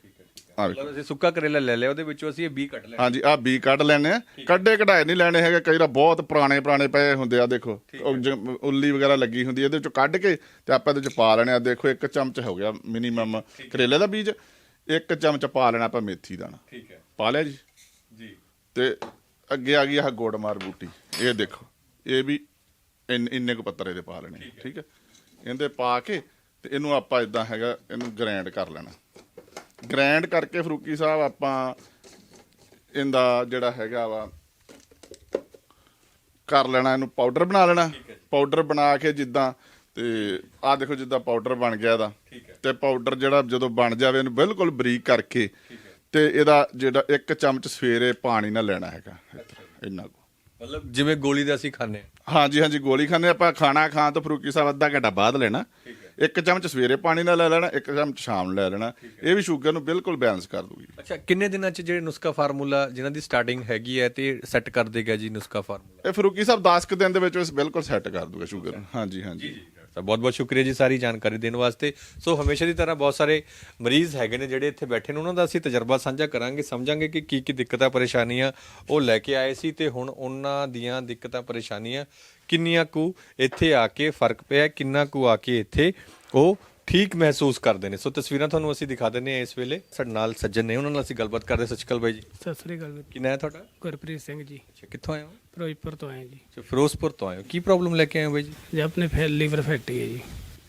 ਆ ਵੇਖੋ।
ਮਤਲਬ ਅਸੀਂ ਸੁੱਕਾ ਕਰੇਲਾ ਲੈ ਲਿਆ ਉਹਦੇ ਵਿੱਚੋਂ ਅਸੀਂ ਇਹ ਬੀ ਕੱਢ ਲਿਆ
ਹਾਂਜੀ ਆ ਬੀਜ ਕੱਢ ਲੈਣੇ ਆ। ਕੱਢੇ ਕਢਾਏ ਨਹੀਂ ਲੈਣੇ ਹੈਗੇ ਕਈ ਵਾਰ ਬਹੁਤ ਪੁਰਾਣੇ ਪੁਰਾਣੇ ਪਏ ਹੁੰਦੇ ਆ ਦੇਖੋ। ਉਹ ਉੱਲੀ ਵਗੈਰਾ ਲੱਗੀ ਹੁੰਦੀ ਆ, ਇਹਦੇ ਵਿੱਚੋਂ ਕੱਢ ਕੇ ਤੇ ਆਪਾਂ ਇਹਦੇ ਵਿੱਚ ਪਾ ਲੈਣੇ ਆ। ਦੇਖੋ ਇੱਕ ਚਮਚ ਹੋ ਗਿਆ ਮਿਨੀਮਮ ਕਰੇਲੇ ਦਾ ਬੀਜ ਇੱਕ ਚਮਚ ਪਾ ਲੈਣਾ ਆਪਾਂ ਮੇਥੀ ਦਾਣਾ
ਠੀਕ ਹੈ।
ਪਾ ਲਿਆ ਜੀ?
ਜੀ।
ਤੇ ਅੱਗੇ ਆ ਗਈ ਆਹ ਗੋੜਮਾਰ ਬੂਟੀ। ਇਹ ਦੇਖੋ ਇਹ ਵੀ ਇੰਨ- ਇੰਨੇ ਕੁ ਪੱਤਰ ਇਹਦੇ ਪਾ ਲੈਣੇ ਠੀਕ ਹੈ। ਇਹਦੇ ਪਾ ਕੇ ਤੇ ਇਹਨੂੰ ਆਪਾਂ ਇਦਾਂ ਹੈਗਾ ਇਹਨੂੰ ਗ੍ਰਾਈਂਡ ਕਰ ਲੈਣਾ। ਗ੍ਰਾਈਂਡ ਕਰਕੇ ਫਰੂਕੀ ਸਾਹਿਬ ਆਪਾਂ ਇਹਦਾ ਜਿਹੜਾ ਹੈਗਾ ਵਾ ਕਰ ਲੈਣਾ ਇਹਨੂੰ ਪਾਊਡਰ ਬਣਾ ਲੈਣਾ। ਪਾਊਡਰ ਬਣਾ ਕੇ ਜਿੱਦਾਂ ਤੇ ਆਹ ਦੇਖੋ ਜਿੱਦਾਂ ਪਾਊਡਰ ਬਣ ਗਿਆ ਇਹਦਾ। ਤੇ ਪਾਊਡਰ ਜਿਹੜਾ ਜਦੋਂ ਬਣ ਜਾਵੇ ਇਹਨੂੰ ਬਿਲਕੁਲ ਬਰੀਕ ਕਰਕੇ ਤੇ ਇਹਦਾ ਜਿਹੜਾ ਇੱਕ ਚਮਚ ਸਵੇਰੇ ਪਾਣੀ ਨਾਲ ਲੈਣਾ ਹੈਗਾ ਇੰਨਾ ਕੁ।
ਮਤਲਬ ਜਿਵੇਂ ਗੋਲੀ ਦਾ ਅਸੀਂ ਖਾਂਦੇ ਹਾਂ।
ਹਾਂਜੀ ਹਾਂਜੀ ਗੋਲੀ ਖਾਂਦੇ ਆਪਾਂ ਖਾਣਾ ਖਾਣ ਤੋਂ ਫਰੂਕੀ ਸਾਹਿਬ ਅੱਧਾ ਘੰਟਾ ਬਾਅਦ ਲੈਣਾ। ਇੱਕ ਚਮਚ ਸਵੇਰੇ ਪਾਣੀ ਨਾਲ ਲੈ ਲੈਣਾ ਇੱਕ ਚਮਚ ਸ਼ਾਮ ਨੂੰ ਲੈ ਲੈਣਾ। ਇਹ ਵੀ ਸ਼ੂਗਰ ਨੂੰ ਬਿਲਕੁਲ ਬੈਲੈਂਸ ਕਰ ਦੂਗੀ
ਅੱਛਾ ਕਿੰਨੇ ਦਿਨਾਂ ਚ ਜਿਹੜੇ ਨੁਸਖਾ ਫਾਰਮੂਲਾ ਜਿਨ੍ਹਾਂ ਦੀ ਸਟਾਰਟਿੰਗ ਹੈਗੀ ਹੈ ਤੇ ਸੈੱਟ ਕਰ ਦੇਗਾ ਜੀ ਨੁਸਖਾ ਫਾਰਮੂਲਾ?
ਇਹ ਫਰੂਕੀ ਸਾਹਿਬ 10 ਕੁ ਦਿਨ ਦੇ ਵਿੱਚ ਇਸ ਬਿਲਕੁਲ ਸੈੱਟ ਕਰ ਦੂਗਾ ਸ਼ੂਗਰ ਨੂੰ। ਹਾਂਜੀ ਹਾਂਜੀ।
ਤਾਂ ਬਹੁਤ ਬਹੁਤ ਸ਼ੁਕਰੀਆ ਜੀ ਸਾਰੀ ਜਾਣਕਾਰੀ ਦੇਣ ਵਾਸਤੇ। ਸੋ ਹਮੇਸ਼ਾ ਦੀ ਤਰ੍ਹਾਂ ਬਹੁਤ ਸਾਰੇ ਮਰੀਜ਼ ਹੈਗੇ ਨੇ ਜਿਹੜੇ ਇੱਥੇ ਬੈਠੇ ਨੇ ਉਹਨਾਂ ਦਾ ਅਸੀਂ ਤਜਰਬਾ ਸਾਂਝਾ ਕਰਾਂਗੇ ਸਮਝਾਂਗੇ ਕਿ ਕੀ ਕੀ ਦਿੱਕਤਾਂ ਪਰੇਸ਼ਾਨੀਆਂ ਉਹ ਲੈ ਕੇ ਆਏ ਸੀ ਤੇ ਹੁਣ ਉਹਨਾਂ ਦੀਆਂ ਦਿੱਕਤਾਂ ਪਰੇਸ਼ਾਨੀਆਂ ਕਿੰਨੀਆਂ ਕੁ ਇੱਥੇ ਆ ਕੇ ਫ਼ਰਕ ਪਿਆ ਕਿੰਨਾ ਕੁ ਆ ਕੇ ਇੱਥੇ ਉਹ ਠੀਕ ਮਹਿਸੂਸ ਕਰਦੇ ਨੇ। ਸੋ ਤਸਵੀਰਾਂ ਤੁਹਾਨੂੰ ਅਸੀਂ ਦਿਖਾ ਦਿੰਨੇ ਆ ਇਸ ਵੇਲੇ। ਸਾਡੇ ਨਾਲ ਸੱਜਣ ਨੇ ਉਹਨਾਂ ਨਾਲ ਅਸੀਂ ਗੱਲਬਾਤ ਕਰਦੇ ਸਤਿ ਸ਼੍ਰੀ ਅਕਾਲ ਬਾਈ ਜੀ।
ਸਤਿ ਸ੍ਰੀ ਅਕਾਲ।
ਕੀ ਨਾਂ ਹੈ ਤੁਹਾਡਾ?
ਗੁਰਪ੍ਰੀਤ ਸਿੰਘ ਜੀ।
ਅੱਛਾ ਕਿੱਥੋਂ ਆਏ ਹੋ?
ਫਿਰੋਜ਼ਪੁਰ ਤੋਂ ਆਏ ਜੀ।
ਅੱਛਾ ਫਿਰੋਜ਼ਪੁਰ ਤੋਂ ਆਏ ਹੋ। ਕੀ ਪ੍ਰੋਬਲਮ ਲੈ ਕੇ ਆਏ ਹੋ ਬਾਈ ਜੀ?
ਜੀ ਆਪਣੇ ਫੇਰ ਲੀਵਰ ਫੈਟੀ ਹੈ ਜੀ।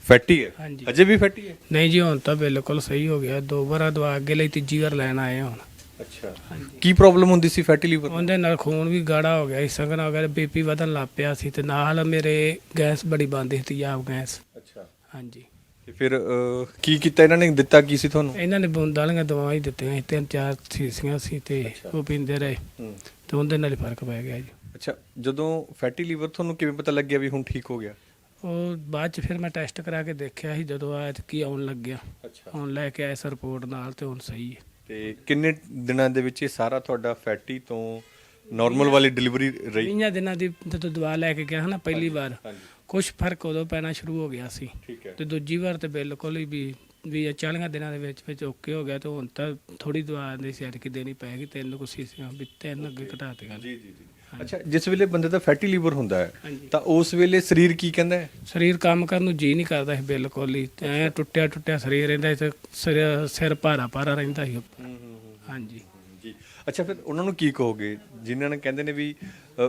ਫੈਟੀ ਹੈ?
ਹਾਂਜੀ।
ਅਜੇ ਵੀ ਫੈਟੀ ਹੈ?
ਨਹੀਂ ਜੀ ਹੁਣ ਤਾਂ ਬਿਲਕੁਲ ਸਹੀ ਹੋ ਗਿਆ। ਦੋ ਵਾਰ ਦਵਾ ਅੱਗੇ ਲਈ ਤੀਜੀ ਵਾਰ ਲੈਣ ਆਏ ਹਾਂ ਹੁਣ।
ਅੱਛਾ। ਕੀ ਪ੍ਰੋਬਲਮ ਹੁੰਦੀ ਸੀ ਫੈਟੀ ਲੀਵਰ
ਉਹਦੇ ਨਾਲ ਖੂਨ ਵੀ ਗਾੜਾ ਹੋ ਗਿਆ ਸੀ ਸੰਗਣਾ ਹੋ ਗਿਆ ਬੀਪੀ ਵਧਣ ਲੱਗ ਪਿਆ ਸੀ ਤੇ ਨਾਲ ਮੇਰੇ ਗੈਸ ਬੜੀ ਬੰਦ ਸੀ ਤੇਜ਼ਾਬ ਗੈਸ।
ਅੱਛਾ।
ਹਾਂਜੀ।
ਤੇ ਫਿਰ ਅਹ, ਕੀ ਕੀਤਾ ਇਹਨਾਂ ਨੇ? ਦਿੱਤਾ ਕੀ ਸੀ ਤੁਹਾਨੂੰ?
ਇਹਨਾਂ ਨੇ ਬੂੰਦ ਵਾਲੀਆਂ ਦਵਾਈ ਹੀ ਦਿੱਤੀਆਂ ਸੀ ਤਿੰਨ ਚਾਰ ਸੀਸੀਆਂ ਸੀ ਤੇ ਉਹ ਪੀਂਦੇ ਰਹੇ। ਤੇ ਉਹਦੇ ਨਾਲ ਹੀ ਫ਼ਰਕ ਪੈ ਗਿਆ ਜੀ।
ਅੱਛਾ ਜਦੋਂ ਫੈਟੀ ਲੀਵਰ ਤੁਹਾਨੂੰ ਕਿਵੇਂ ਪਤਾ ਲੱਗਿਆ ਵੀ ਹੁਣ ਠੀਕ ਹੋ ਗਿਆ?
ਉਹ ਬਾਅਦ ਚ ਫਿਰ ਮੈਂ ਟੈਸਟ ਕਰਾ ਕੇ ਦੇਖਿਆ ਸੀ ਜਦੋਂ ਆ ਕੀ ਆਉਣ ਲੱਗਿਆ।
ਅੱਛਾ।
ਹੁਣ ਲੈ ਕੇ ਸਰ ਰਿਪੋਰਟ ਨਾਲ ਤੇ ਹੁਣ ਸਹੀ ਹੈ।
ਤੇ ਕਿੰਨੇ ਦਿਨਾਂ ਦੇ ਵਿੱਚ ਇਹ ਸਾਰਾ ਤੁਹਾਡਾ ਫੈਟੀ ਤੋਂ ਨਾਰਮਲ ਵਾਲੀ ਡਿਲੀਵਰੀ ਰਹੀ?
20 ਦਿਨਾਂ ਦੀ ਜਦੋਂ ਦਵਾ ਲੈ ਕੇ ਗਿਆ ਨਾ ਪਹਿਲੀ ਵਾਰ। ਕੁਝ ਫ਼ਰਕ ਉਦੋਂ ਪੈਣਾ ਸ਼ੁਰੂ ਹੋ ਗਿਆ ਸੀ।
ਠੀਕ ਹੈ।
ਤੇ ਦੂਜੀ ਵਾਰ ਤੇ ਬਿਲਕੁਲ ਹੀ ਵੀ ਵੀ ਇਹ 40 ਦਿਨਾਂ ਦੇ ਵਿੱਚ ਵਿੱਚ ਓਕੇ ਹੋ ਗਿਆ ਤੇ ਹੁਣ ਤਾਂ ਥੋੜੀ ਦਵਾ ਦੀ ਸੈਟ ਕਿ ਦੇਣੀ ਪੈਗੀ ਤਿੰਨ ਕੁ ਸੀਸੀਆਂ ਵੀ ਤਿੰਨ ਅੱਗੇ ਘਟਾ ਤੇ ਗੱਲ।
ਜੀ ਜੀ ਜੀ। ਅੱਛਾ ਜਿਸ ਵੇਲੇ ਬੰਦੇ ਦਾ ਫੈਟੀ ਲੀਵਰ ਹੁੰਦਾ ਹੈ
ਹਾਂਜੀ।
ਤਾਂ ਉਸ ਵੇਲੇ ਸਰੀਰ ਕੀ ਕਹਿੰਦਾ ਹੈ?
ਸਰੀਰ ਕੰਮ ਕਰਨ ਨੂੰ ਜੀ ਨਹੀਂ ਕਰਦਾ ਸੀ ਬਿਲਕੁਲ ਹੀ। ਐ ਟੁੱਟਿਆ ਟੁੱਟਿਆ ਸਰੀਰ ਰਹਿੰਦਾ ਸੀ ਤੇ ਸਿਰ ਸਿਰ ਭਾਰਾ ਭਾਰਾ ਰਹਿੰਦਾ ਸੀ ਹਾਂਜੀ।
ਅੱਛਾ ਫਿਰ ਉਹਨਾਂ ਨੂੰ ਕੀ ਕਹੋਗੇ? ਜਿਨ੍ਹਾਂ ਨੇ ਕਹਿੰਦੇ ਨੇ ਵੀ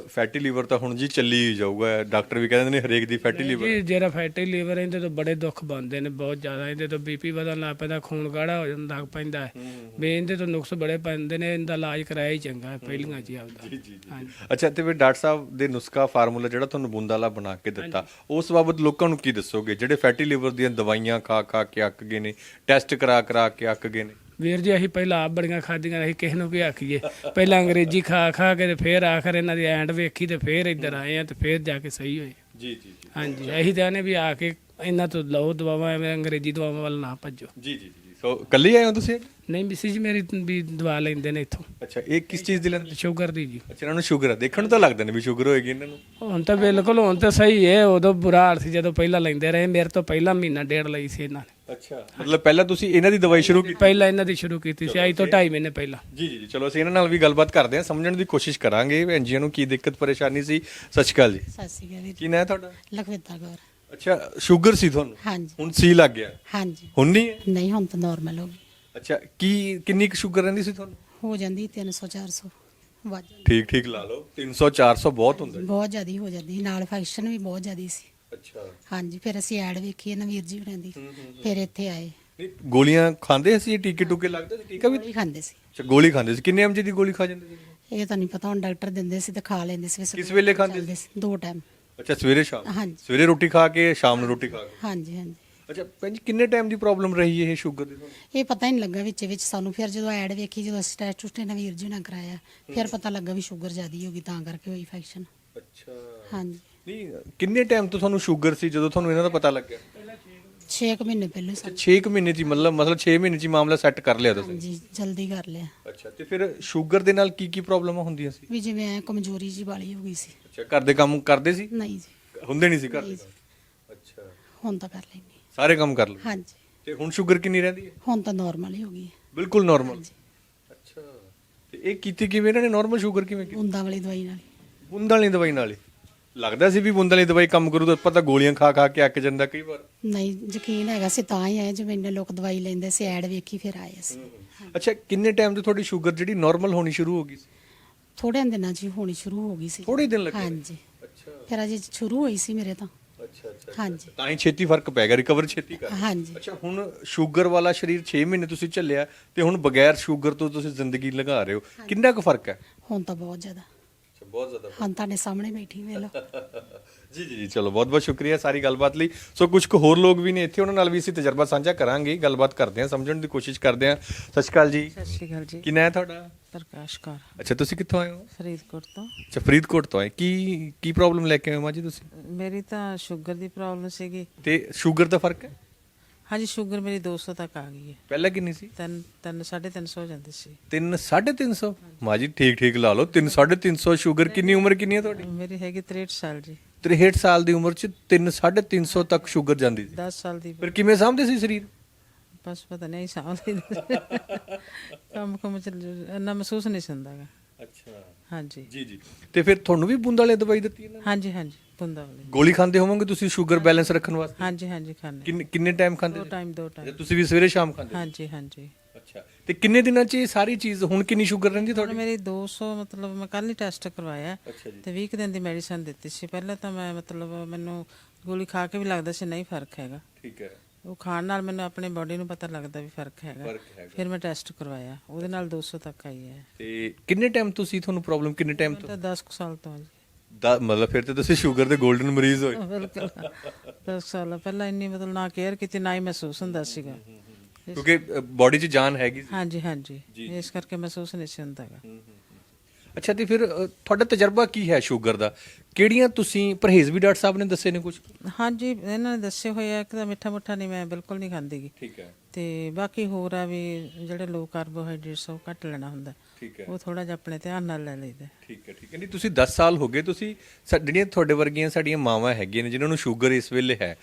ਫੈਟੀ ਲੀਵਰ ਤਾਂ ਹੁਣ ਜੀ ਚੱਲੀ ਹੀ ਜਾਊਗਾ ਡਾਕਟਰ ਵੀ ਕਹਿੰਦੇ ਨੇ ਹਰੇਕ ਦੀ ਫੈਟੀ ਲੀਵਰ
ਜੀ ਜਿਹੜਾ ਫੈਟੀ ਲੀਵਰ ਇਹਦੇ ਤੋਂ ਬੜੇ ਦੁੱਖ ਬਣਦੇ ਨੇ ਬਹੁਤ ਜ਼ਿਆਦਾ। ਇਹਦੇ ਤੋਂ ਬੀਪੀ ਵਧਣ ਲੱਗ ਪੈਂਦਾ ਖੂਨ ਗਾੜਾ ਹੋ ਜਾਂਦਾ ਲੱਗ ਪੈਂਦਾ ਹੈ। ਵੀ ਇਹਦੇ ਤੋਂ ਨੁਕਸ ਬੜੇ ਪੈਂਦੇ ਨੇ ਇਹਦਾ ਇਲਾਜ ਕਰਾਇਆ ਹੀ ਚੰਗਾ ਹੈ ਪਹਿਲੀਆਂ ਜੀ ਆਪਦਾ। ਹਾਂਜੀ।
ਅੱਛਾ ਤੇ ਫਿਰ ਡਾਕਟਰ ਸਾਹਿਬ ਦੇ ਨੁਸਖਾ ਫਾਰਮੂਲਾ ਜਿਹੜਾ ਤੁਹਾਨੂੰ ਬੂੰਦਾਲਾ ਬਣਾ ਕੇ ਦਿੱਤਾ ਉਸ ਬਾਬਤ ਲੋਕਾਂ ਨੂੰ ਕੀ ਦੱਸੋਗੇ? ਜਿਹੜੇ ਫੈਟੀ ਲੀਵਰ ਦੀਆਂ ਦਵਾਈਆਂ ਖਾ ਖਾ ਕੇ ਅੱਕ ਗਏ ਨੇ ਟੈਸਟ ਕਰਾ ਕਰਾ ਕੇ ਅੱਕ ਗਏ ਨੇ।
ਵੀਰ ਜੀ ਅਸੀਂ ਪਹਿਲਾਂ ਆਪ ਬੜੀਆਂ ਖਾਧੀਆਂ ਅਸੀਂ ਕਿਸੇ ਨੂੰ ਵੀ ਆਖੀਏ? ਪਹਿਲਾਂ ਅੰਗਰੇਜ਼ੀ ਖਾ ਖਾ ਕੇ ਤੇ ਫੇਰ ਆਖਰ ਇਹਨਾਂ ਦੀ ਐਂਡ ਵੇਖੀ ਤੇ ਫੇਰ ਇੱਧਰ ਆਏ ਆ ਤੇ ਫੇਰ ਜਾ ਕੇ ਸਹੀ ਹੋਏ।
ਜੀ ਜੀ ਜੀ।
ਹਾਂਜੀ ਅਸੀਂ ਤਾਂ ਨੇ ਵੀ ਆ ਕੇ ਇਹਨਾਂ ਤੋਂ ਲਓ ਦਵਾਵਾਂ ਐਵੇਂ ਅੰਗਰੇਜ਼ੀ ਦਵਾਵਾਂ ਵੱਲ ਨਾ ਭੱਜੋ।
ਜੀ ਜੀ। ਸੋ ਕੱਲੀ ਆਏ ਹੋ ਤੁਸੀਂ?
ਨਹੀਂ ਮਿਸਿਸ ਮੇਰੀ ਵੀ ਦਵਾ ਲੈਂਦੇ ਨੇ ਇੱਥੋਂ।
ਅੱਛਾ ਇਹ ਕਿਸ ਚੀਜ਼ ਦੀ ਲੈਂਦੇ
ਸ਼ੂਗਰ ਦੀ ਜੀ।
ਅੱਛਾ ਇਹਨਾਂ ਨੂੰ ਸ਼ੂਗਰ ਹੈ ਦੇਖਣ ਨੂੰ ਤਾਂ ਲੱਗਦਾ ਨੇ ਵੀ ਸ਼ੂਗਰ ਹੋਏਗੀ ਇਹਨਾਂ ਨੂੰ।
ਹੁਣ ਤਾਂ ਬਿਲਕੁਲ ਹੁਣ ਤਾਂ ਸਹੀ ਹੈ ਉਦੋਂ ਬੁਰਾ ਹਾਲ ਸੀ ਜਦੋਂ ਪਹਿਲਾਂ ਲੈਂਦੇ ਰਹੇ। ਮੇਰੇ ਤੋਂ ਪਹਿਲਾਂ ਮਹੀਨਾ ਡੇਢ ਲਈ ਸੀ ਇਹਨਾਂ ਨੇ।
ਅੱਛਾ ਮਤਲਬ ਪਹਿਲਾਂ ਤੁਸੀਂ ਇਹਨਾਂ ਦੀ ਦਵਾਈ ਸ਼ੁਰੂ ਕੀਤੀ?
ਪਹਿਲਾਂ ਇਹਨਾਂ ਦੀ ਸ਼ੁਰੂ ਕੀਤੀ ਸੀ। ਅੱਜ ਤੋਂ 2.5 ਮਹੀਨੇ ਪਹਿਲਾਂ।
ਜੀ ਜੀ ਜੀ, ਚਲੋ ਅਸੀਂ ਇਹਨਾਂ ਨਾਲ ਵੀ ਗੱਲਬਾਤ ਕਰਦੇ ਹਾਂ। ਸਮਝਣ ਦੀ ਕੋਸ਼ਿਸ਼ ਕਰਾਂਗੇ। ਜੀਆਂ ਨੂੰ ਕੀ ਦਿੱਕਤ ਪਰੇਸ਼ਾਨੀ ਸੀ? ਅਕਾਲ ਜੀ।
ਸਤਿ ਸ਼੍ਰੀ ਅਕਾਲ ਵੀਰ
ਕੀ ਨਾਂ ਹੈ ਤੁਹਾਡਾ?
ਲਖਵਿੰਦਰ ਕੌਰ।
ਅੱਛਾ ਸ਼ੂਗਰ ਸੀ ਤੁਹਾਨੂੰ?
ਹਾਂਜੀ।
ਹੁਣ ਸੀ ਲੱਗ ਗਿਆ?
ਹਾਂਜੀ।
ਹੁਣ ਨਹੀਂ ਹੈ?
ਨਹੀਂ ਹੁਣ ਤਾਂ ਨਾਰਮਲ ਹੋ ਗਈ।
ਅੱਛਾ ਕੀ ਕਿੰਨੀ ਕੁ ਸ਼ੂਗਰ ਰਹਿੰਦੀ ਸੀ ਤੁਹਾਨੂੰ?
ਹੋ ਜਾਂਦੀ 300 400 ਵੱਧ ਜਾਂਦੀ।
ਠੀਕ ਠੀਕ ਲਾ ਲਓ। 300 400 ਬਹੁਤ ਹੁੰਦਾ
ਬਹੁਤ ਜ਼ਿਆਦੀ ਹੋ ਜਾਂਦੀ ਨਾਲ ਫੰਕਸ਼ਨ ਵੀ ਬਹੁਤ ਜ਼ਿਆਦੀ ਸੀ।
ਅੱਛਾ।
ਹਾਂਜੀ ਫਿਰ ਅਸੀਂ ਐਡ ਵੇਖੀ ਨਾ ਵੀਰ ਜੀ ਹੋਰਾਂ ਦੀ। ਫਿਰ ਇੱਥੇ ਆਏ।
ਨਹੀਂ ਗੋਲੀਆਂ ਖਾਂਦੇ ਸੀ ਟੀਕੇ ਟੂਕੇ ਲੱਗਦੇ ਸੀ? ਟੀਕਾ ਵੀ?
ਗੋਲੀ ਖਾਂਦੇ ਸੀ।
ਅੱਛਾ ਗੋਲੀ ਖਾਂਦੇ ਸੀ। ਕਿੰਨੇ ਐਮਜੀ ਦੀ ਗੋਲੀ ਖਾ ਜਾਂਦੇ ਸੀ?
ਇਹ ਤਾਂ ਨਹੀਂ ਪਤਾ ਹੁਣ ਡਾਕਟਰ ਦਿੰਦੇ ਸੀ ਤੇ ਖਾ ਲੈਂਦੇ ਸੀ।
ਕਿਸ ਵੇਲੇ ਖਾਂਦੇ
ਚੱਲਦੇ ਸੀ? ਦੋ ਟਾਈਮ
ਅੱਛਾ ਸਵੇਰੇ ਸ਼ਾਮ?
ਹਾਂਜੀ।
ਸਵੇਰੇ ਰੋਟੀ ਖਾ ਕੇ ਸ਼ਾਮ ਨੂੰ ਰੋਟੀ ਖਾ ਕੇ?
ਹਾਂਜੀ ਹਾਂਜੀ।
ਅੱਛਾ ਭੈਣ ਜੀ ਕਿੰਨੇ ਟਾਈਮ ਦੀ ਪ੍ਰੋਬਲਮ ਰਹੀ ਇਹ ਸ਼ੂਗਰ ਦੀ ਤੁਹਾਨੂੰ?
ਇਹ ਪਤਾ ਹੀ ਨਹੀਂ ਲੱਗਾ ਵਿੱਚ ਵਿੱਚ ਸਾਨੂੰ ਫਿਰ ਜਦੋਂ ਐਡ ਵੇਖੀ ਜਦੋਂ ਅਸੀਂ ਟੈਸਟ ਟੁਸਟ ਇਹਨਾਂ ਵੀਰ ਜੀ ਨਾਲ ਕਰਾਇਆ ਫਿਰ ਪਤਾ ਲੱਗਾ ਵੀ ਸ਼ੂਗਰ ਜ਼ਿਆਦੀ ਹੋ ਗਈ ਤਾਂ ਕਰਕੇ ਹੋਈ ਫੈਕਸ਼ਨ
ਅੱਛਾ।
ਹਾਂਜੀ।
ਨਹੀਂ ਕਿੰਨੇ ਟਾਈਮ ਤੋਂ ਤੁਹਾਨੂੰ ਸ਼ੂਗਰ ਸੀ ਜਦੋਂ ਤੁਹਾਨੂੰ ਇਹਨਾਂ ਦਾ ਪਤਾ ਲੱਗਿਆ?
6 ਮਹੀਨੇ ਪਹਿਲਾਂ ਸਾਨੂੰ
6 ਮਹੀਨੇ ਹੀ ਮਤਲਬ ਮਤਲਬ 6 ਮਹੀਨੇ ਹੀ ਮਾਮਲਾ ਸੈੱਟ ਕਰ ਲਿਆ ਤੁਸੀਂ?
ਹਾਂਜੀ ਜਲਦੀ ਕਰ ਲਿਆ।
ਅੱਛਾ ਤੇ ਫਿਰ ਸ਼ੂਗਰ ਦੇ ਨਾਲ ਕੀ ਕੀ ਪ੍ਰੋਬਲਮਾਂ ਹੁੰਦੀਆਂ ਸੀ?
ਵੀ ਜਿਵੇਂ ਐ ਕਮਜ਼ੋਰੀ ਜੀ ਵਾਲੀ ਹੋ ਗਈ ਸੀ।
ਅੱਛਾ ਘਰ ਦੇ ਕੰਮ ਕਰਦੇ ਸੀ?
ਨਹੀਂ ਜੀ।
ਹੁੰਦੇ ਨਹੀਂ ਸੀ ਘਰ ਦੇ ਕੰਮ? ਅੱਛਾ।
ਹੁਣ ਤਾਂ ਕਰ ਲੈਣੀ
ਸਾਰੇ ਕੰਮ ਕਰ ਲਓ।
ਹਾਂਜੀ।
ਤੇ ਹੁਣ ਸ਼ੂਗਰ ਕਿੰਨੀ ਰਹਿੰਦੀ ਹੈ?
ਹੁਣ ਤਾਂ ਨਾਰਮਲ ਹੀ ਹੋ ਗਈ ਹੈ।
ਬਿਲਕੁਲ ਨਾਰਮਲ ਅੱਛਾ। ਤੇ ਇਹ ਕੀਤੀ ਕਿਵੇਂ ਇਹਨਾਂ ਨੇ? ਨਾਰਮਲ ਸ਼ੂਗਰ ਕਿਵੇਂ ਕੀਤੀ?
ਬੂੰਦਾਂ ਵਾਲੀ ਦਵਾਈ ਨਾਲ
ਬੂੰਦਾਂ ਵਾਲੀ ਦਵਾਈ ਨਾਲ ਲੱਗਦਾ ਸੀ ਵੀ ਬੂੰਦਾਂ ਵਾਲੀ ਦਵਾਈ ਕੰਮ ਕਰੂ ਤਾਂ ਪਤਾ ਗੋਲੀਆਂ ਖਾ ਖਾ ਕੇ ਅੱਕ ਜਾਂਦਾ ਕਈ ਵਾਰ।
ਨਹੀਂ ਯਕੀਨ ਹੈਗਾ ਸੀ ਤਾਂ ਹੀ ਆਏ ਜਿਵੇਂ ਇੰਨੇ ਲੋਕ ਦਵਾਈ ਲੈਂਦੇ ਸੀ ਐਡ ਵੇਖੀ ਫਿਰ ਆਏ ਅਸੀਂ।
ਅੱਛਾ ਕਿੰਨੇ ਟਾਈਮ ਤੋਂ ਤੁਹਾਡੀ ਸ਼ੂਗਰ ਜਿਹੜੀ ਨਾਰਮਲ ਹੋਣੀ ਸ਼ੁਰੂ ਹੋ ਗਈ ਸੀ?
ਥੋੜ੍ਹੇ ਦਿਨਾਂ 'ਚ ਹੀ ਹੋਣੀ ਸ਼ੁਰੂ ਹੋ ਗਈ ਸੀ।
ਥੋੜੇ ਦਿਨ ਲੱਗੇ
ਹਾਂਜੀ।
ਅੱਛਾ।
ਫਿਰ ਅਜੇ ਸ਼ੁਰੂ ਹੋਈ ਸੀ ਮੇਰੇ ਤਾਂ।
ਅੱਛਾ ਅੱਛਾ
ਹਾਂਜੀ।
ਤਾਂ ਹੀ ਛੇਤੀ ਫ਼ਰਕ ਪੈ ਗਿਆ ਰਿਕਵਰ ਛੇਤੀ ਕਰ
ਹਾਂਜੀ।
ਅੱਛਾ ਹੁਣ ਸ਼ੂਗਰ ਵਾਲਾ ਸਰੀਰ 6 ਮਹੀਨੇ ਤੁਸੀਂ ਝੱਲਿਆ ਤੇ ਹੁਣ ਬਗੈਰ ਸ਼ੂਗਰ ਤੋਂ ਤੁਸੀਂ ਜ਼ਿੰਦਗੀ ਲੰਘਾ ਰਹੇ ਹੋ। ਕਿੰਨਾ ਕੁ ਫ਼ਰਕ ਹੈ?
ਹੁਣ ਤਾਂ ਬਹੁਤ ਜ਼ਿਆਦਾ।
ਅੱਛਾ ਬਹੁਤ ਜ਼ਿਆਦਾ
ਹੁਣ ਤੁਹਾਡੇ ਸਾਹਮਣੇ ਬੈਠੀ ਵੇਖ ਲਓ।
ਜੀ ਜੀ ਚਲੋ ਬਹੁਤ ਬਹੁਤ ਸ਼ੁਕਰੀਆ ਸਾਰੀ ਗੱਲਬਾਤ ਲਈ। ਸੋ ਕੁਝ ਕੁ ਹੋਰ ਲੋਕ ਵੀ ਨੇ ਇੱਥੇ ਉਹਨਾਂ ਨਾਲ ਵੀ ਅਸੀਂ ਤਜਰਬਾ ਸਾਂਝਾ ਕਰਾਂਗੇ ਗੱਲਬਾਤ ਕਰਦੇ ਹਾਂ ਸਮਝਣ ਦੀ ਕੋਸ਼ਿਸ਼ ਕਰਦੇ ਹਾਂ। ਸਤਿ ਸ਼੍ਰੀ ਅਕਾਲ ਜੀ।
ਸਤਿ ਸ਼੍ਰੀ ਅਕਾਲ ਜੀ।
ਕੀ ਨਾਂ ਹੈ ਤੁਹਾਡਾ?
ਪ੍ਰਕਾਸ਼ ਕੌਰ।
ਅੱਛਾ ਤੁਸੀਂ ਕਿੱਥੋਂ ਆਏ ਹੋ?
ਫਰੀਦਕੋਟ ਤੋਂ।
ਅੱਛਾ ਫਰੀਦਕੋਟ ਤੋਂ ਆਏ। ਕੀ ਕੀ ਪ੍ਰੋਬਲਮ ਲੈ ਕੇ ਆਏ ਹੋ ਮਾਂ ਜੀ ਤੁਸੀਂ?
ਮੇਰੀ ਤਾਂ ਸ਼ੂਗਰ ਦੀ ਪ੍ਰੋਬਲਮ ਸੀਗੀ।
ਤੇ ਸ਼ੂਗਰ ਦਾ ਫ਼ਰਕ ਹੈ?
ਹਾਂਜੀ ਸ਼ੂਗਰ ਮੇਰੀ 200 ਤੱਕ ਆ ਗਈ ਹੈ।
ਪਹਿਲਾਂ ਕਿੰਨੀ ਸੀ?
ਤਿੰਨ ਤਿੰਨ 350 ਹੋ ਜਾਂਦੀ ਸੀ।
3 350 ਮਾਂ ਜੀ ਠੀਕ ਠੀਕ ਲਾ ਲਓ। 3 350 ਸ਼ੂਗਰ ਕਿੰਨੀ ਉਮਰ ਕਿੰਨੀ ਹੈ ਤੁਹਾਡੀ?
ਮੇਰੀ ਹੈਗੀ 63 ਸਾਲ ਜੀ।
63 ਸਾਲ ਦੀ ਉਮਰ ਚ 3 350 ਤੱਕ ਸ਼ੂਗਰ ਜਾਂਦੀ ਸੀ।
10 ਸਾਲ ਦੀ
ਫਿਰ ਕਿਵੇਂ ਸਾਂਭਦੇ ਸੀ ਸਰੀਰ?
ਬਸ ਪਤਾ ਨਹੀਂ ਸਾਹਮਣੇ ਕੰਮ ਕੰਮ ਚੱਲ ਇੰਨਾ ਮਹਿਸੂਸ ਨਹੀਂ ਸੀ ਹੁੰਦਾਗਾ
ਅੱਛਾ।
ਹਾਂਜੀ।
ਜੀ ਜੀ। ਤੇ ਫਿਰ ਤੁਹਾਨੂੰ ਵੀ ਬੂੰਦ ਵਾਲੇ ਦਵਾਈ ਦਿੱਤੀ ਇਹਨਾਂ ਨੇ?
ਹਾਂਜੀ ਹਾਂਜੀ ਵਾਲੀ।
ਗੋਲੀ ਖਾਂਦੇ ਹੋਵੋਗੇ ਤੁਸੀਂ ਸ਼ੂਗਰ ਬੈਲੈਂਸ ਰੱਖਣ ਵਾਸਤੇ?
ਹਾਂਜੀ ਹਾਂਜੀ ਖਾਣੇ
ਕਿੰਨੇ ਟਾਈਮ ਖਾਂਦੇ
ਦੋ? ਟਾਈਮ ਦੋ ਟਾਈਮ
ਤੁਸੀਂ ਵੀ ਸਵੇਰੇ ਸ਼ਾਮ ਖਾਂਦੇ
ਹਾਂਜੀ ਹਾਂਜੀ।
ਤੇ ਕਿੰਨੇ ਦਿਨਾਂ ਚ ਇਹ ਸਾਰੀ ਚੀਜ਼ ਹੁਣ ਕਿੰਨੀ ਸ਼ੂਗਰ ਰਹਿੰਦੀ
ਹੁਣ
ਤੁਹਾਡੀ?
ਮੇਰੀ 200 ਮਤਲਬ ਮੈਂ ਕੱਲ ਹੀ ਟੈਸਟ ਕਰਵਾਇਆ ਤੇ 20 ਦਿਨ ਦੀ ਮੈਡੀਸਨ ਦਿੱਤੀ ਸੀ। ਪਹਿਲਾਂ ਤਾਂ ਮੈਂ ਮਤਲਬ ਮੈਨੂੰ ਗੋਲੀ ਖਾ ਕੇ ਵੀ ਲੱਗਦਾ ਸੀ ਨਹੀਂ ਫ਼ਰਕ ਹੈਗਾ।
ਠੀਕ ਹੈ।
ਉਹ ਖਾਣ ਨਾਲ ਮੈਨੂੰ ਆਪਣੇ ਬਾਡੀ ਨੂੰ ਪਤਾ ਲੱਗਦਾ ਵੀ ਫ਼ਰਕ ਹੈਗਾ।
ਫ਼ਰਕ ਹੈਗਾ।
ਫਿਰ ਮੈਂ ਟੈਸਟ ਕਰਵਾਇਆ। ਉਹਦੇ ਨਾਲ 200 ਤੱਕ ਆਈ ਹੈ।
ਤੇ ਕਿੰਨੇ ਟਾਈਮ ਤੁਸੀਂ ਤੁਹਾਨੂੰ ਪ੍ਰੋਬਲਮ ਕਿੰਨੇ ਟਾਈਮ ਤੋਂ?
ਤਾਂ 10 ਕੁ ਸਾਲ ਤੋਂ ਜੀ
ਦਾ ਮਤਲਬ ਫਿਰ ਤੇ ਤੁਸੀਂ ਸ਼ੂਗਰ ਦੇ 골ਡਨ ਮਰੀਜ਼ ਹੋਏ।
ਬਿਲਕੁਲ। 10 ਸਾਲ ਪਹਿਲਾਂ ਇੰਨੀ ਮਤਲਬ ਨਾ ਕੇਅਰ ਕੀਤੀ ਨਾ ਹੀ ਮਹਿਸੂਸ ਹੁੰਦਾ ਸੀਗਾ।
ਕਿਉਂਕਿ ਬਾਡੀ 'ਚ ਜਾਨ ਹੈਗੀ ਸੀ।
ਹਾਂਜੀ ਹਾਂਜੀ। ਇਸ ਕਰਕੇ ਮਹਿਸੂਸ ਨਹੀਂ ਸੀ ਹੁੰਦਾਗਾ
ਅੱਛਾ ਤੇ ਫਿਰ ਅ, ਤੁਹਾਡਾ ਤਜਰਬਾ ਕੀ ਹੈ ਸ਼ੂਗਰ ਦਾ? ਕਿਹੜੀਆਂ ਤੁਸੀਂ ਪਰਹੇਜ਼ ਵੀ ਡਾਕਟਰ ਸਾਹਿਬ ਨੇ ਦੱਸੇ ਨੇ ਕੁਝ
ਹਾਂਜੀ ਇਹਨਾਂ ਨੇ ਦੱਸੇ ਹੋਏ ਆ ਕਿ ਤਾਂ ਮਿੱਠਾ ਮੁੱਠਾ ਨਹੀਂ ਮੈਂ ਬਿਲਕੁਲ ਨਹੀਂ ਖਾਂਦੀਗੀ
ਠੀਕ ਹੈ।
ਤੇ ਬਾਕੀ ਹੋਰ ਆ ਵੀ ਜਿਹੜੇ ਲੋ ਕਾਰਬੋਹਾਈਡਰੇਟਸ ਉਹ ਘੱਟ ਲੈਣਾ ਹੁੰਦਾ।
ਠੀਕ ਹੈ।
ਉਹ ਥੋੜਾ ਜਿਹਾ ਆਪਣੇ ਧਿਆਨ ਨਾਲ ਲੈ ਲਈਦਾ।
ਠੀਕ ਹੈ ਠੀਕ ਹੈ। ਨਹੀਂ ਤੁਸੀਂ 10 ਸਾਲ ਹੋ ਗਏ ਤੁਸੀਂ ਸਾ- ਜਿਹੜੀਆਂ ਤੁਹਾਡੇ ਵਰਗੀਆਂ ਸਾਡੀਆਂ ਮਾਵਾਂ ਹੈਗੀਆਂ ਨੇ ਜਿਨ੍ਹਾਂ ਨੂੰ ਸ਼ੂਗਰ ਇਸ ਵੇਲੇ ਹੈ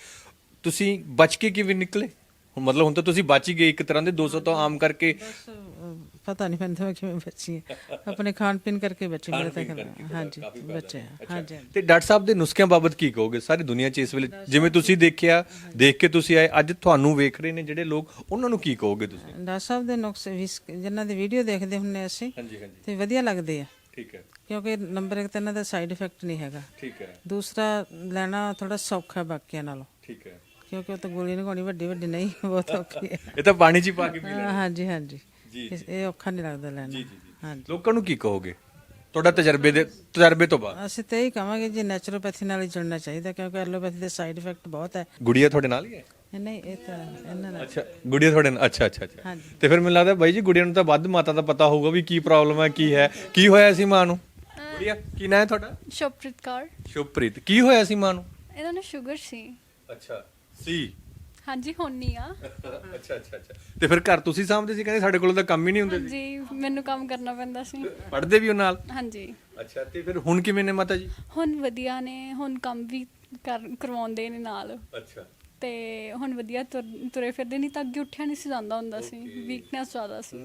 ਤੁਸੀਂ ਬਚ ਕੇ ਕਿਵੇਂ ਨਿਕਲੇ? ਹੁਣ ਮਤਲਬ ਹੁਣ ਤਾਂ ਤੁਸੀਂ ਬਚ ਹੀ ਗਏ ਇੱਕ ਤਰ੍ਹਾਂ ਦੇ 200 ਤੋਂ ਆਮ ਕਰਕੇ।
ਬਸ ਪਤਾ ਨਹੀਂ ਮੈਨੂੰ ਤਾਂ ਕਿਵੇਂ ਬੱਚੀ ਹੈ। ਆਪਣੇ ਖਾਣ ਪੀਣ ਕਰਕੇ ਬੱਚੇ ਮੇਰੇ ਤਾਂ ਖਿਆਲ। ਹਾਂਜੀ ਬੱਚੇ ਹਾਂਜੀ ਹਾਂਜੀ।
ਤੇ ਡਾਕਟਰ ਸਾਹਿਬ ਦੇ ਨੁਸਖਿਆਂ ਬਾਬਤ ਕੀ ਕਹੋਗੇ? ਸਾਰੀ ਦੁਨੀਆ 'ਚ ਇਸ ਵੇਲੇ ਜਿਵੇਂ ਤੁਸੀਂ ਦੇਖਿਆ ਦੇਖ ਕੇ ਤੁਸੀਂ ਆਏ ਅੱਜ ਤੁਹਾਨੂੰ ਵੇਖ ਰਹੇ ਨੇ ਜਿਹੜੇ ਲੋਕ ਉਹਨਾਂ ਨੂੰ ਕੀ ਕਹੋਗੇ ਤੁਸੀਂ?
ਡਾਕਟਰ ਸਾਹਿਬ ਦੇ ਨੁਕਸੇ ਵੀ ਸ- ਜਿਨ੍ਹਾਂ ਦੀ ਵੀਡੀਓ ਦੇਖਦੇ ਹੁੰਨੇ ਅਸੀਂ
ਹਾਂਜੀ ਹਾਂਜੀ।
ਤੇ ਵਧੀਆ ਲੱਗਦੇ ਆ।
ਠੀਕ ਹੈ।
ਕਿਉਂਕਿ ਨੰਬਰ ਇੱਕ ਤਾਂ ਇਹਨਾਂ ਦਾ ਸਾਈਡ ਇਫੈਕਟ ਨਹੀਂ ਹੈਗਾ।
ਠੀਕ ਹੈ।
ਦੂਸਰਾ ਲੈਣਾ ਥੋੜਾ ਸੌਖਾ ਬਾਕੀਆਂ ਨਾਲੋਂ।
ਠੀਕ ਹੈ।
ਕਿਉਂਕਿ ਉਹ ਤਾਂ ਗੋਲੀ ਲਗਾਉਣੀ ਵੱਡੀ ਵੱਡੀ ਨਹੀਂ ਬਹੁਤ ਔਖੀ ਹੈ।
ਇਹ ਤਾਂ ਪਾਣੀ 'ਚ ਹੀ ਪਾ ਕੇ ਪੀ
ਹਾਂ, ਹਾਂਜੀ ਹਾਂਜੀ। ਇਸ- ਇਹ ਔਖਾ ਨਹੀਂ ਲੱਗਦਾ ਲੈਣਾ। ਹਾਂਜੀ।
ਲੋਕਾਂ ਨੂੰ ਕੀ ਕਹੋਗੇ? ਤੁਹਾਡਾ ਤਜਰਬੇ ਦੇ ਤਜਰਬੇ ਤੋਂ ਬਾਅਦ।
ਅਸੀਂ ਤਾਂ ਇਹ ਕਹਾਂਗੇ ਜੀ ਨੈਚੁਰੋਪੈਥੀ ਨਾਲ ਹੀ ਜੁੜਨਾ ਚਾਹੀਦਾ ਕਿਉਂਕਿ ਐਲੋਪੈਥੀ ਦੇ ਸਾਈਡ ਇਫੈਕਟ ਬਹੁਤ ਹੈ।
ਗੁੜੀਆ ਤੁਹਾਡੇ ਨਾਲ ਹੀ ਹੈ?
ਇਹ ਨਹੀਂ ਇਹ ਤਾਂ ਇਹਨਾਂ ਨਾਲ।
ਅੱਛਾ ਗੁੜੀਆ ਤੁਹਾਡੇ ਨਾਲ ਅੱਛਾ ਅੱਛਾ ਅੱਛਾ।
ਹਾਂਜੀ।
ਤੇ ਫਿਰ ਮੈਨੂੰ ਲੱਗਦਾ ਬਾਈ ਜੀ ਗੁੜੀਆ ਨੂੰ ਤਾਂ ਵੱਧ ਮਾਤਾ ਦਾ ਪਤਾ ਹੋਊਗਾ ਵੀ ਕੀ ਪ੍ਰੋਬਲਮ ਹੈ ਕੀ ਹੈ। ਕੀ ਹੋਇਆ ਸੀ ਮਾਂ ਨੂੰ? ਗੁੜੀਆ ਕੀ ਨਾਂ ਹੈ ਤੁਹਾਡਾ?
ਸ਼ੁਭਪ੍ਰੀਤ ਕੌਰ।
ਸ਼ੁਭਪ੍ਰੀਤ। ਕੀ ਹੋਇਆ ਸੀ ਮਾਂ ਨੂੰ?
ਇਹਨਾਂ ਨੂੰ ਸ਼ੂਗਰ ਸੀ।
ਅੱਛਾ। ਸੀ?
ਹਾਂਜੀ ਹੁਣ ਨਹੀਂ ਆ।
ਅੱਛਾ ਅੱਛਾ ਅੱਛਾ। ਤੇ ਫਿਰ ਘਰ ਤੁਸੀਂ ਸਾਂਭਦੇ ਸੀ ਕਹਿੰਦੇ ਸਾਡੇ ਕੋਲ ਤਾਂ ਕੰਮ ਹੀ ਨਹੀਂ ਹੁੰਦੇ ਸੀ?
ਜੀ ਮੈਨੂੰ ਕੰਮ ਕਰਨਾ ਪੈਂਦਾ ਸੀ।
ਪੜ੍ਹਦੇ ਵੀ ਉਹ ਨਾਲ?
ਹਾਂਜੀ।
ਅੱਛਾ ਤੇ ਫਿਰ ਹੁਣ ਕਿਵੇਂ ਨੇ ਮਾਤਾ ਜੀ?
ਹੁਣ ਵਧੀਆ ਨੇ ਹੁਣ ਕੰਮ ਵੀ ਕਰ ਕਰਵਾਉਂਦੇ ਨੇ ਨਾਲ।
ਅੱਛਾ।
ਤੇ ਹੁਣ ਵਧੀਆ ਤੁਰ- ਤੁਰੇ ਫਿਰਦੇ ਨਹੀਂ ਤਾਂ ਅੱਗੇ ਉੱਠਿਆ ਨਹੀਂ ਸੀ ਜਾਂਦਾ ਹੁੰਦਾ ਸੀ। ਵੀਕਨੈਸ ਜ਼ਿਆਦਾ ਸੀ।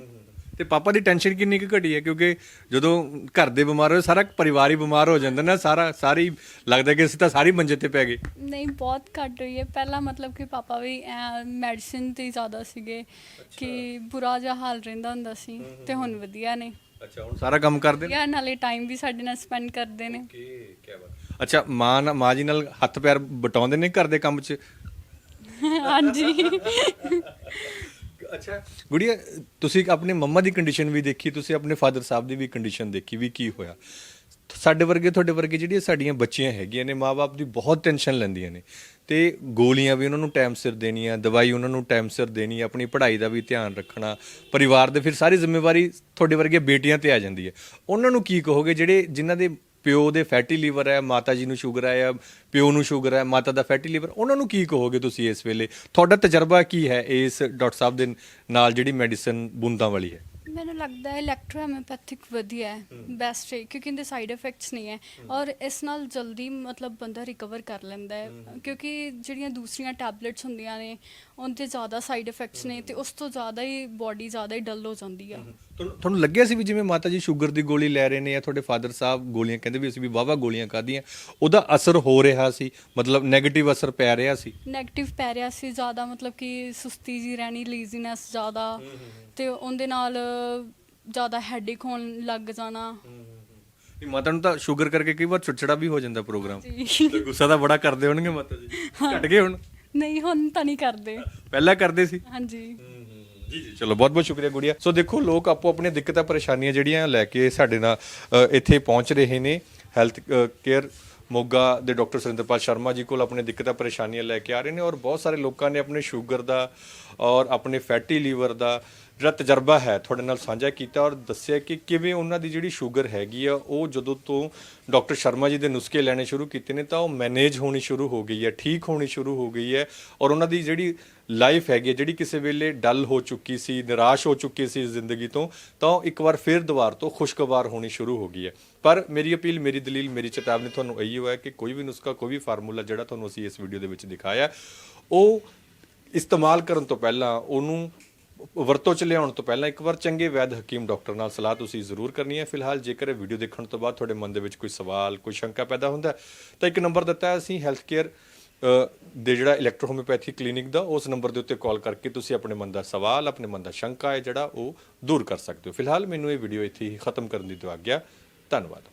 ਤੇ ਪਾਪਾ ਦੀ ਟੈਨਸ਼ਨ ਕਿੰਨੀ ਕੁ ਘਟੀ ਹੈ? ਕਿਉਂਕਿ ਜਦੋਂ ਘਰ ਦੇ ਬਿਮਾਰ ਹੋਏ ਸਾਰਾ ਪਰਿਵਾਰ ਹੀ ਬਿਮਾਰ ਹੋ ਜਾਂਦਾ ਨਾ ਸਾਰਾ ਸਾਰੀ ਲੱਗਦਾ ਕਿ ਅਸੀਂ ਤਾਂ ਸਾਰੀ ਮੰਜੇ ਤੇ ਪੈ ਗਏ।
ਨਹੀਂ ਬਹੁਤ ਘੱਟ ਹੋਈ ਹੈ। ਪਹਿਲਾਂ ਮਤਲਬ ਕਿ ਪਾਪਾ ਵੀ ਮੈਡੀਸਿਨ ਤੇ ਹੀ ਜ਼ਿਆਦਾ ਸੀਗੇ ਕਿ ਬੁਰਾ ਜਿਹਾ ਹਾਲ ਰਹਿੰਦਾ ਹੁੰਦਾ ਸੀ ਤੇ ਹੁਣ ਵਧੀਆ ਨੇ।
ਅੱਛਾ ਹੁਣ ਸਾਰਾ ਕੰਮ ਕਰਦੇ ਨੇ?
ਯਾ ਨਾਲੇ ਟਾਈਮ ਵੀ ਸਾਡੇ ਨਾਲ ਸਪੈਂਡ ਕਰਦੇ ਨੇ।
ਕੀ ਕੀ ਬਾਤ। ਅੱਛਾ ਮਾਂ ਨਾਲ ਮਾਂ ਜੀ ਨਾਲ ਹੱਥ ਪੈਰ ਬਟਾਉਂਦੇ ਨੇ ਘਰ ਦੇ ਕੰਮ 'ਚ?
ਹਾਂਜੀ।
ਅੱਛਾ। ਗੁੜੀਆ, ਤੁਸੀਂ ਆਪਣੇ ਮੰਮਾ ਦੀ ਕੰਡੀਸ਼ਨ ਵੀ ਦੇਖੀ, ਤੁਸੀਂ ਆਪਣੇ ਫਾਦਰ ਸਾਹਿਬ ਦੀ ਵੀ ਕੰਡੀਸ਼ਨ ਦੇਖੀ ਵੀ ਕੀ ਹੋਇਆ। ਸਾਡੇ ਵਰਗੇ, ਤੁਹਾਡੇ ਵਰਗੇ ਜਿਹੜੀਆਂ ਸਾਡੀਆਂ ਬੱਚੀਆਂ ਹੈਗੀਆਂ ਨੇ ਮਾਪੇ ਦੀ ਬਹੁਤ ਟੈਨਸ਼ਨ ਲੈਂਦੀਆਂ ਨੇ। ਤੇ ਗੋਲੀਆਂ ਵੀ ਉਹਨਾਂ ਨੂੰ ਟਾਈਮ ਸਿਰ ਦੇਣੀਆਂ, ਦਵਾਈ ਉਹਨਾਂ ਨੂੰ ਟਾਈਮ ਸਿਰ ਦੇਣੀ, ਆਪਣੀ ਪੜ੍ਹਾਈ ਦਾ ਵੀ ਧਿਆਨ ਰੱਖਣਾ, ਪਰਿਵਾਰ ਦੇ ਫਿਰ ਸਾਰੀ ਜ਼ਿੰਮੇਵਾਰੀ ਤੁਹਾਡੇ ਵਰਗੇ ਬੇਟੀਆਂ ਤੇ ਆ ਜਾਂਦੀ ਹੈ। ਉਹਨਾਂ ਨੂੰ ਕੀ ਕਹੋਗੇ ਜਿਹੜੇ, ਜਿਨ੍ਹਾਂ ਦੇ ਪਿਓ ਦੇ ਫੈਟੀ ਲੀਵਰ ਹੈ ਮਾਤਾ ਜੀ ਨੂੰ ਸ਼ੂਗਰ ਹੈ ਜਾਂ ਪਿਓ ਨੂੰ ਸ਼ੂਗਰ ਹੈ ਮਾਤਾ ਦਾ ਫੈਟੀ ਲੀਵਰ ਉਹਨਾਂ ਨੂੰ ਕੀ ਕਹੋਗੇ ਤੁਸੀਂ ਇਸ ਵੇਲੇ? ਤੁਹਾਡਾ ਤਜਰਬਾ ਕੀ ਹੈ ਇਸ ਡਾਕਟਰ ਸਾਹਿਬ ਦੇ ਨਾਲ ਜਿਹੜੀ ਮੈਡੀਸਨ ਬੂੰਦਾਂ ਵਾਲੀ ਹੈ?
ਮੈਨੂੰ ਲੱਗਦਾ ਹੈ ਇਲੈਕਟ੍ਰੋਹੈਮੋਪੈਥਿਕ ਵਧੀਆ ਹੈ ਬੈਸਟ ਹੈ ਕਿਉਂਕਿ ਇਹਦੇ ਸਾਈਡ ਇਫੈਕਟਸ ਨਹੀਂ ਹੈ ਔਰ ਇਸ ਨਾਲ ਜਲਦੀ ਮਤਲਬ ਬੰਦਾ ਰਿਕਵਰ ਕਰ ਲੈਂਦਾ ਹੈ ਕਿਉਂਕਿ ਜਿਹੜੀਆਂ ਦੂਸਰੀਆਂ ਟੈਬਲੇਟਸ ਹੁੰਦੀਆਂ ਨੇ ਉਹਦੇ ਜ਼ਿਆਦਾ ਸਾਈਡ ਇਫੈਕਟਸ ਨੇ ਤੇ ਉਸ ਤੋਂ ਜ਼ਿਆਦਾ ਹੀ ਬਾਡੀ ਜ਼ਿਆਦਾ ਹੀ ਡਲ ਹੋ ਜਾਂਦੀ ਆ।
ਤੁਹਾਨੂੰ ਲੱਗਿਆ ਸੀ ਵੀ ਜਿਵੇਂ ਮਾਤਾ ਜੀ ਸ਼ੂਗਰ ਦੀ ਗੋਲੀ ਲੈ ਰਹੇ ਨੇ ਜਾਂ ਤੁਹਾਡੇ ਫਾਦਰ ਸਾਹਿਬ ਗੋਲੀਆਂ ਕਹਿੰਦੇ ਵੀ ਅਸੀਂ ਵੀ ਵਾਵਾ ਗੋਲੀਆਂ ਖਾਧੀਆਂ ਉਹਦਾ ਅਸਰ ਹੋ ਰਿਹਾ ਸੀ? ਮਤਲਬ 네ਗੇਟਿਵ ਅਸਰ ਪੈ ਰਿਹਾ ਸੀ?
ਨੈਗੇਟਿਵ ਪੈ ਰਿਹਾ ਸੀ ਜ਼ਿਆਦਾ ਮਤਲਬ ਕਿ ਸੁਸਤੀ ਜੀ ਰਹਿਣੀ ਲੀਜ਼ੀਨੈਸ ਜ਼ਿਆਦਾ ਤੇ ਉਹਦੇ ਨਾਲ ਜ਼ਿਆਦਾ ਹੈਡੇਕ ਹੋਣ ਲੱਗ ਜਾਣਾ।
ਵੀ ਮਾਤਾ ਨੂੰ ਤਾਂ ਸ਼ੂਗਰ ਕਰਕੇ ਕਈ ਵਾਰ ਚਿੜਚਿੜਾ ਵੀ ਹੋ ਜਾਂਦਾ ਪ੍ਰੋਗਰਾਮ। ਤੇ ਗੁੱਸਾ ਤਾਂ ਬੜਾ ਕਰਦੇ ਹੋਣਗੇ ਮਾਤਾ ਜੀ। ਘਟ ਗਏ ਹੁਣ?
ਨਹੀਂ ਹੁਣ ਤਾਂ ਨਹੀਂ ਕਰਦੇ।
ਪਹਿਲਾਂ ਕਰਦੇ ਸੀ?
ਹਾਂਜੀ।
ਜੀ ਜੀ ਚਲੋ ਬਹੁਤ ਬਹੁਤ ਸ਼ੁਕਰੀਆ ਗੁੜੀਆ। ਸੋ ਦੇਖੋ ਲੋਕ ਆਪੋ ਆਪਣੇ ਦਿੱਕਤਾਂ ਪਰੇਸ਼ਾਨੀਆਂ ਜਿਹੜੀਆਂ ਲੈ ਕੇ ਸਾਡੇ ਨਾਲ ਅ, ਇੱਥੇ ਪਹੁੰਚ ਰਹੇ ਨੇ। ਹੈਲਥ ਕੇਅਰ ਮੋਗਾ ਦੇ ਡਾਕਟਰ ਸੁਰਿੰਦਰਪਾਲ ਸ਼ਰਮਾ ਜੀ ਕੋਲ ਆਪਣੇ ਦਿੱਕਤਾਂ ਪਰੇਸ਼ਾਨੀਆਂ ਲੈ ਕੇ ਆ ਰਹੇ ਨੇ ਔਰ ਬਹੁਤ ਸਾਰੇ ਲੋਕਾਂ ਨੇ ਆਪਣੇ ਸ਼ੂਗਰ ਦਾ ਔਰ ਆਪਣੇ ਫੈਟੀ ਲੀਵਰ ਦਾ ਜਿਹੜਾ ਤਜਰਬਾ ਹੈ ਤੁਹਾਡੇ ਨਾਲ ਸਾਂਝਾ ਕੀਤਾ ਔਰ ਦੱਸਿਆ ਕਿ ਕਿਵੇਂ ਉਹਨਾਂ ਦੀ ਜਿਹੜੀ ਸ਼ੂਗਰ ਹੈਗੀ ਆ ਉਹ ਜਦੋਂ ਤੋਂ ਡਾਕਟਰ ਸ਼ਰਮਾ ਜੀ ਦੇ ਨੁਸਖੇ ਲੈਣੇ ਸ਼ੁਰੂ ਕੀਤੇ ਨੇ ਤਾਂ ਉਹ ਮੈਨੇਜ ਹੋਣੀ ਸ਼ੁਰੂ ਹੋ ਗਈ ਹੈ ਠੀਕ ਹੋਣੀ ਸ਼ੁਰੂ ਹੋ ਗਈ ਹੈ ਔਰ ਉਹਨਾਂ ਦੀ ਜਿਹੜੀ ਲਾਈਫ ਹੈਗੀ ਹੈ, ਜਿਹੜੀ ਕਿਸੇ ਵੇਲੇ ਡਲ ਹੋ ਚੁੱਕੀ ਸੀ ਨਿਰਾਸ਼ ਹੋ ਚੁੱਕੀ ਸੀ ਜ਼ਿੰਦਗੀ ਤੋਂ ਤਾਂ ਉਹ ਇੱਕ ਵਾਰ ਫਿਰ ਦੁਬਾਰ ਤੋਂ ਖੁਸ਼ਗਵਾਰ ਹੋਣੀ ਸ਼ੁਰੂ ਹੋ ਗਈ ਹੈ। ਪਰ ਮੇਰੀ ਅਪੀਲ ਮੇਰੀ ਦਲੀਲ ਮੇਰੀ ਚੇਤਾਵਨੀ ਤੁਹਾਨੂੰ ਇਹੀ ਹੋਇਆ ਕਿ ਕੋਈ ਵੀ ਨੁਸਖਾ ਕੋਈ ਵੀ ਫਾਰਮੂਲਾ ਜਿਹੜਾ ਤੁਹਾਨੂੰ ਅਸੀਂ ਇਸ ਵੀਡੀਓ ਦੇ ਵਿੱਚ ਦਿਖਾਇਆ ਉਹ ਇਸਤੇਮਾਲ ਕਰਨ ਤੋਂ ਪਹਿਲਾਂ ਉਹਨੂੰ ਵਰਤੋਂ ਚ ਲਿਆਉਣ ਤੋਂ ਪਹਿਲਾਂ ਇੱਕ ਵਾਰ ਚੰਗੇ ਵੈਦ ਹਕੀਮ ਡਾਕਟਰ ਨਾਲ ਸਲਾਹ ਤੁਸੀਂ ਜ਼ਰੂਰ ਕਰਨੀ ਹੈ। ਫਿਲਹਾਲ ਜੇਕਰ ਇਹ ਵੀਡੀਓ ਦੇਖਣ ਤੋਂ ਬਾਅਦ ਤੁਹਾਡੇ ਮਨ ਦੇ ਵਿੱਚ ਕੋਈ ਸਵਾਲ, ਕੋਈ ਸ਼ੰਕਾ ਪੈਦਾ ਹੁੰਦਾ ਤਾਂ ਇੱਕ ਨੰਬਰ ਦਿੱਤਾ ਹੈ ਅਸੀਂ ਹੈਲਥ ਕੇਅਰ ਦੇ ਜਿਹੜਾ ਇਲੈਕਟ੍ਰੋਹੋਮਿਓਪੈਥੀ ਕਲੀਨਿਕ ਦਾ, ਉਸ ਨੰਬਰ ਦੇ ਉੱਤੇ ਕਾਲ ਕਰਕੇ ਤੁਸੀਂ ਆਪਣੇ ਮਨ ਦਾ ਸਵਾਲ, ਆਪਣੇ ਮਨ ਦਾ ਸ਼ੰਕਾ ਹੈ ਜਿਹੜਾ ਉਹ ਦੂਰ ਕਰ ਸਕਦੇ ਹੋ। ਫਿਲਹਾਲ ਮੈਨੂੰ ਇਹ ਵੀਡੀਓ ਇੱਥੇ ਹੀ ਖਤਮ ਕਰਨ ਦੀ ਦੁਆ ਧੰਨਵਾਦ।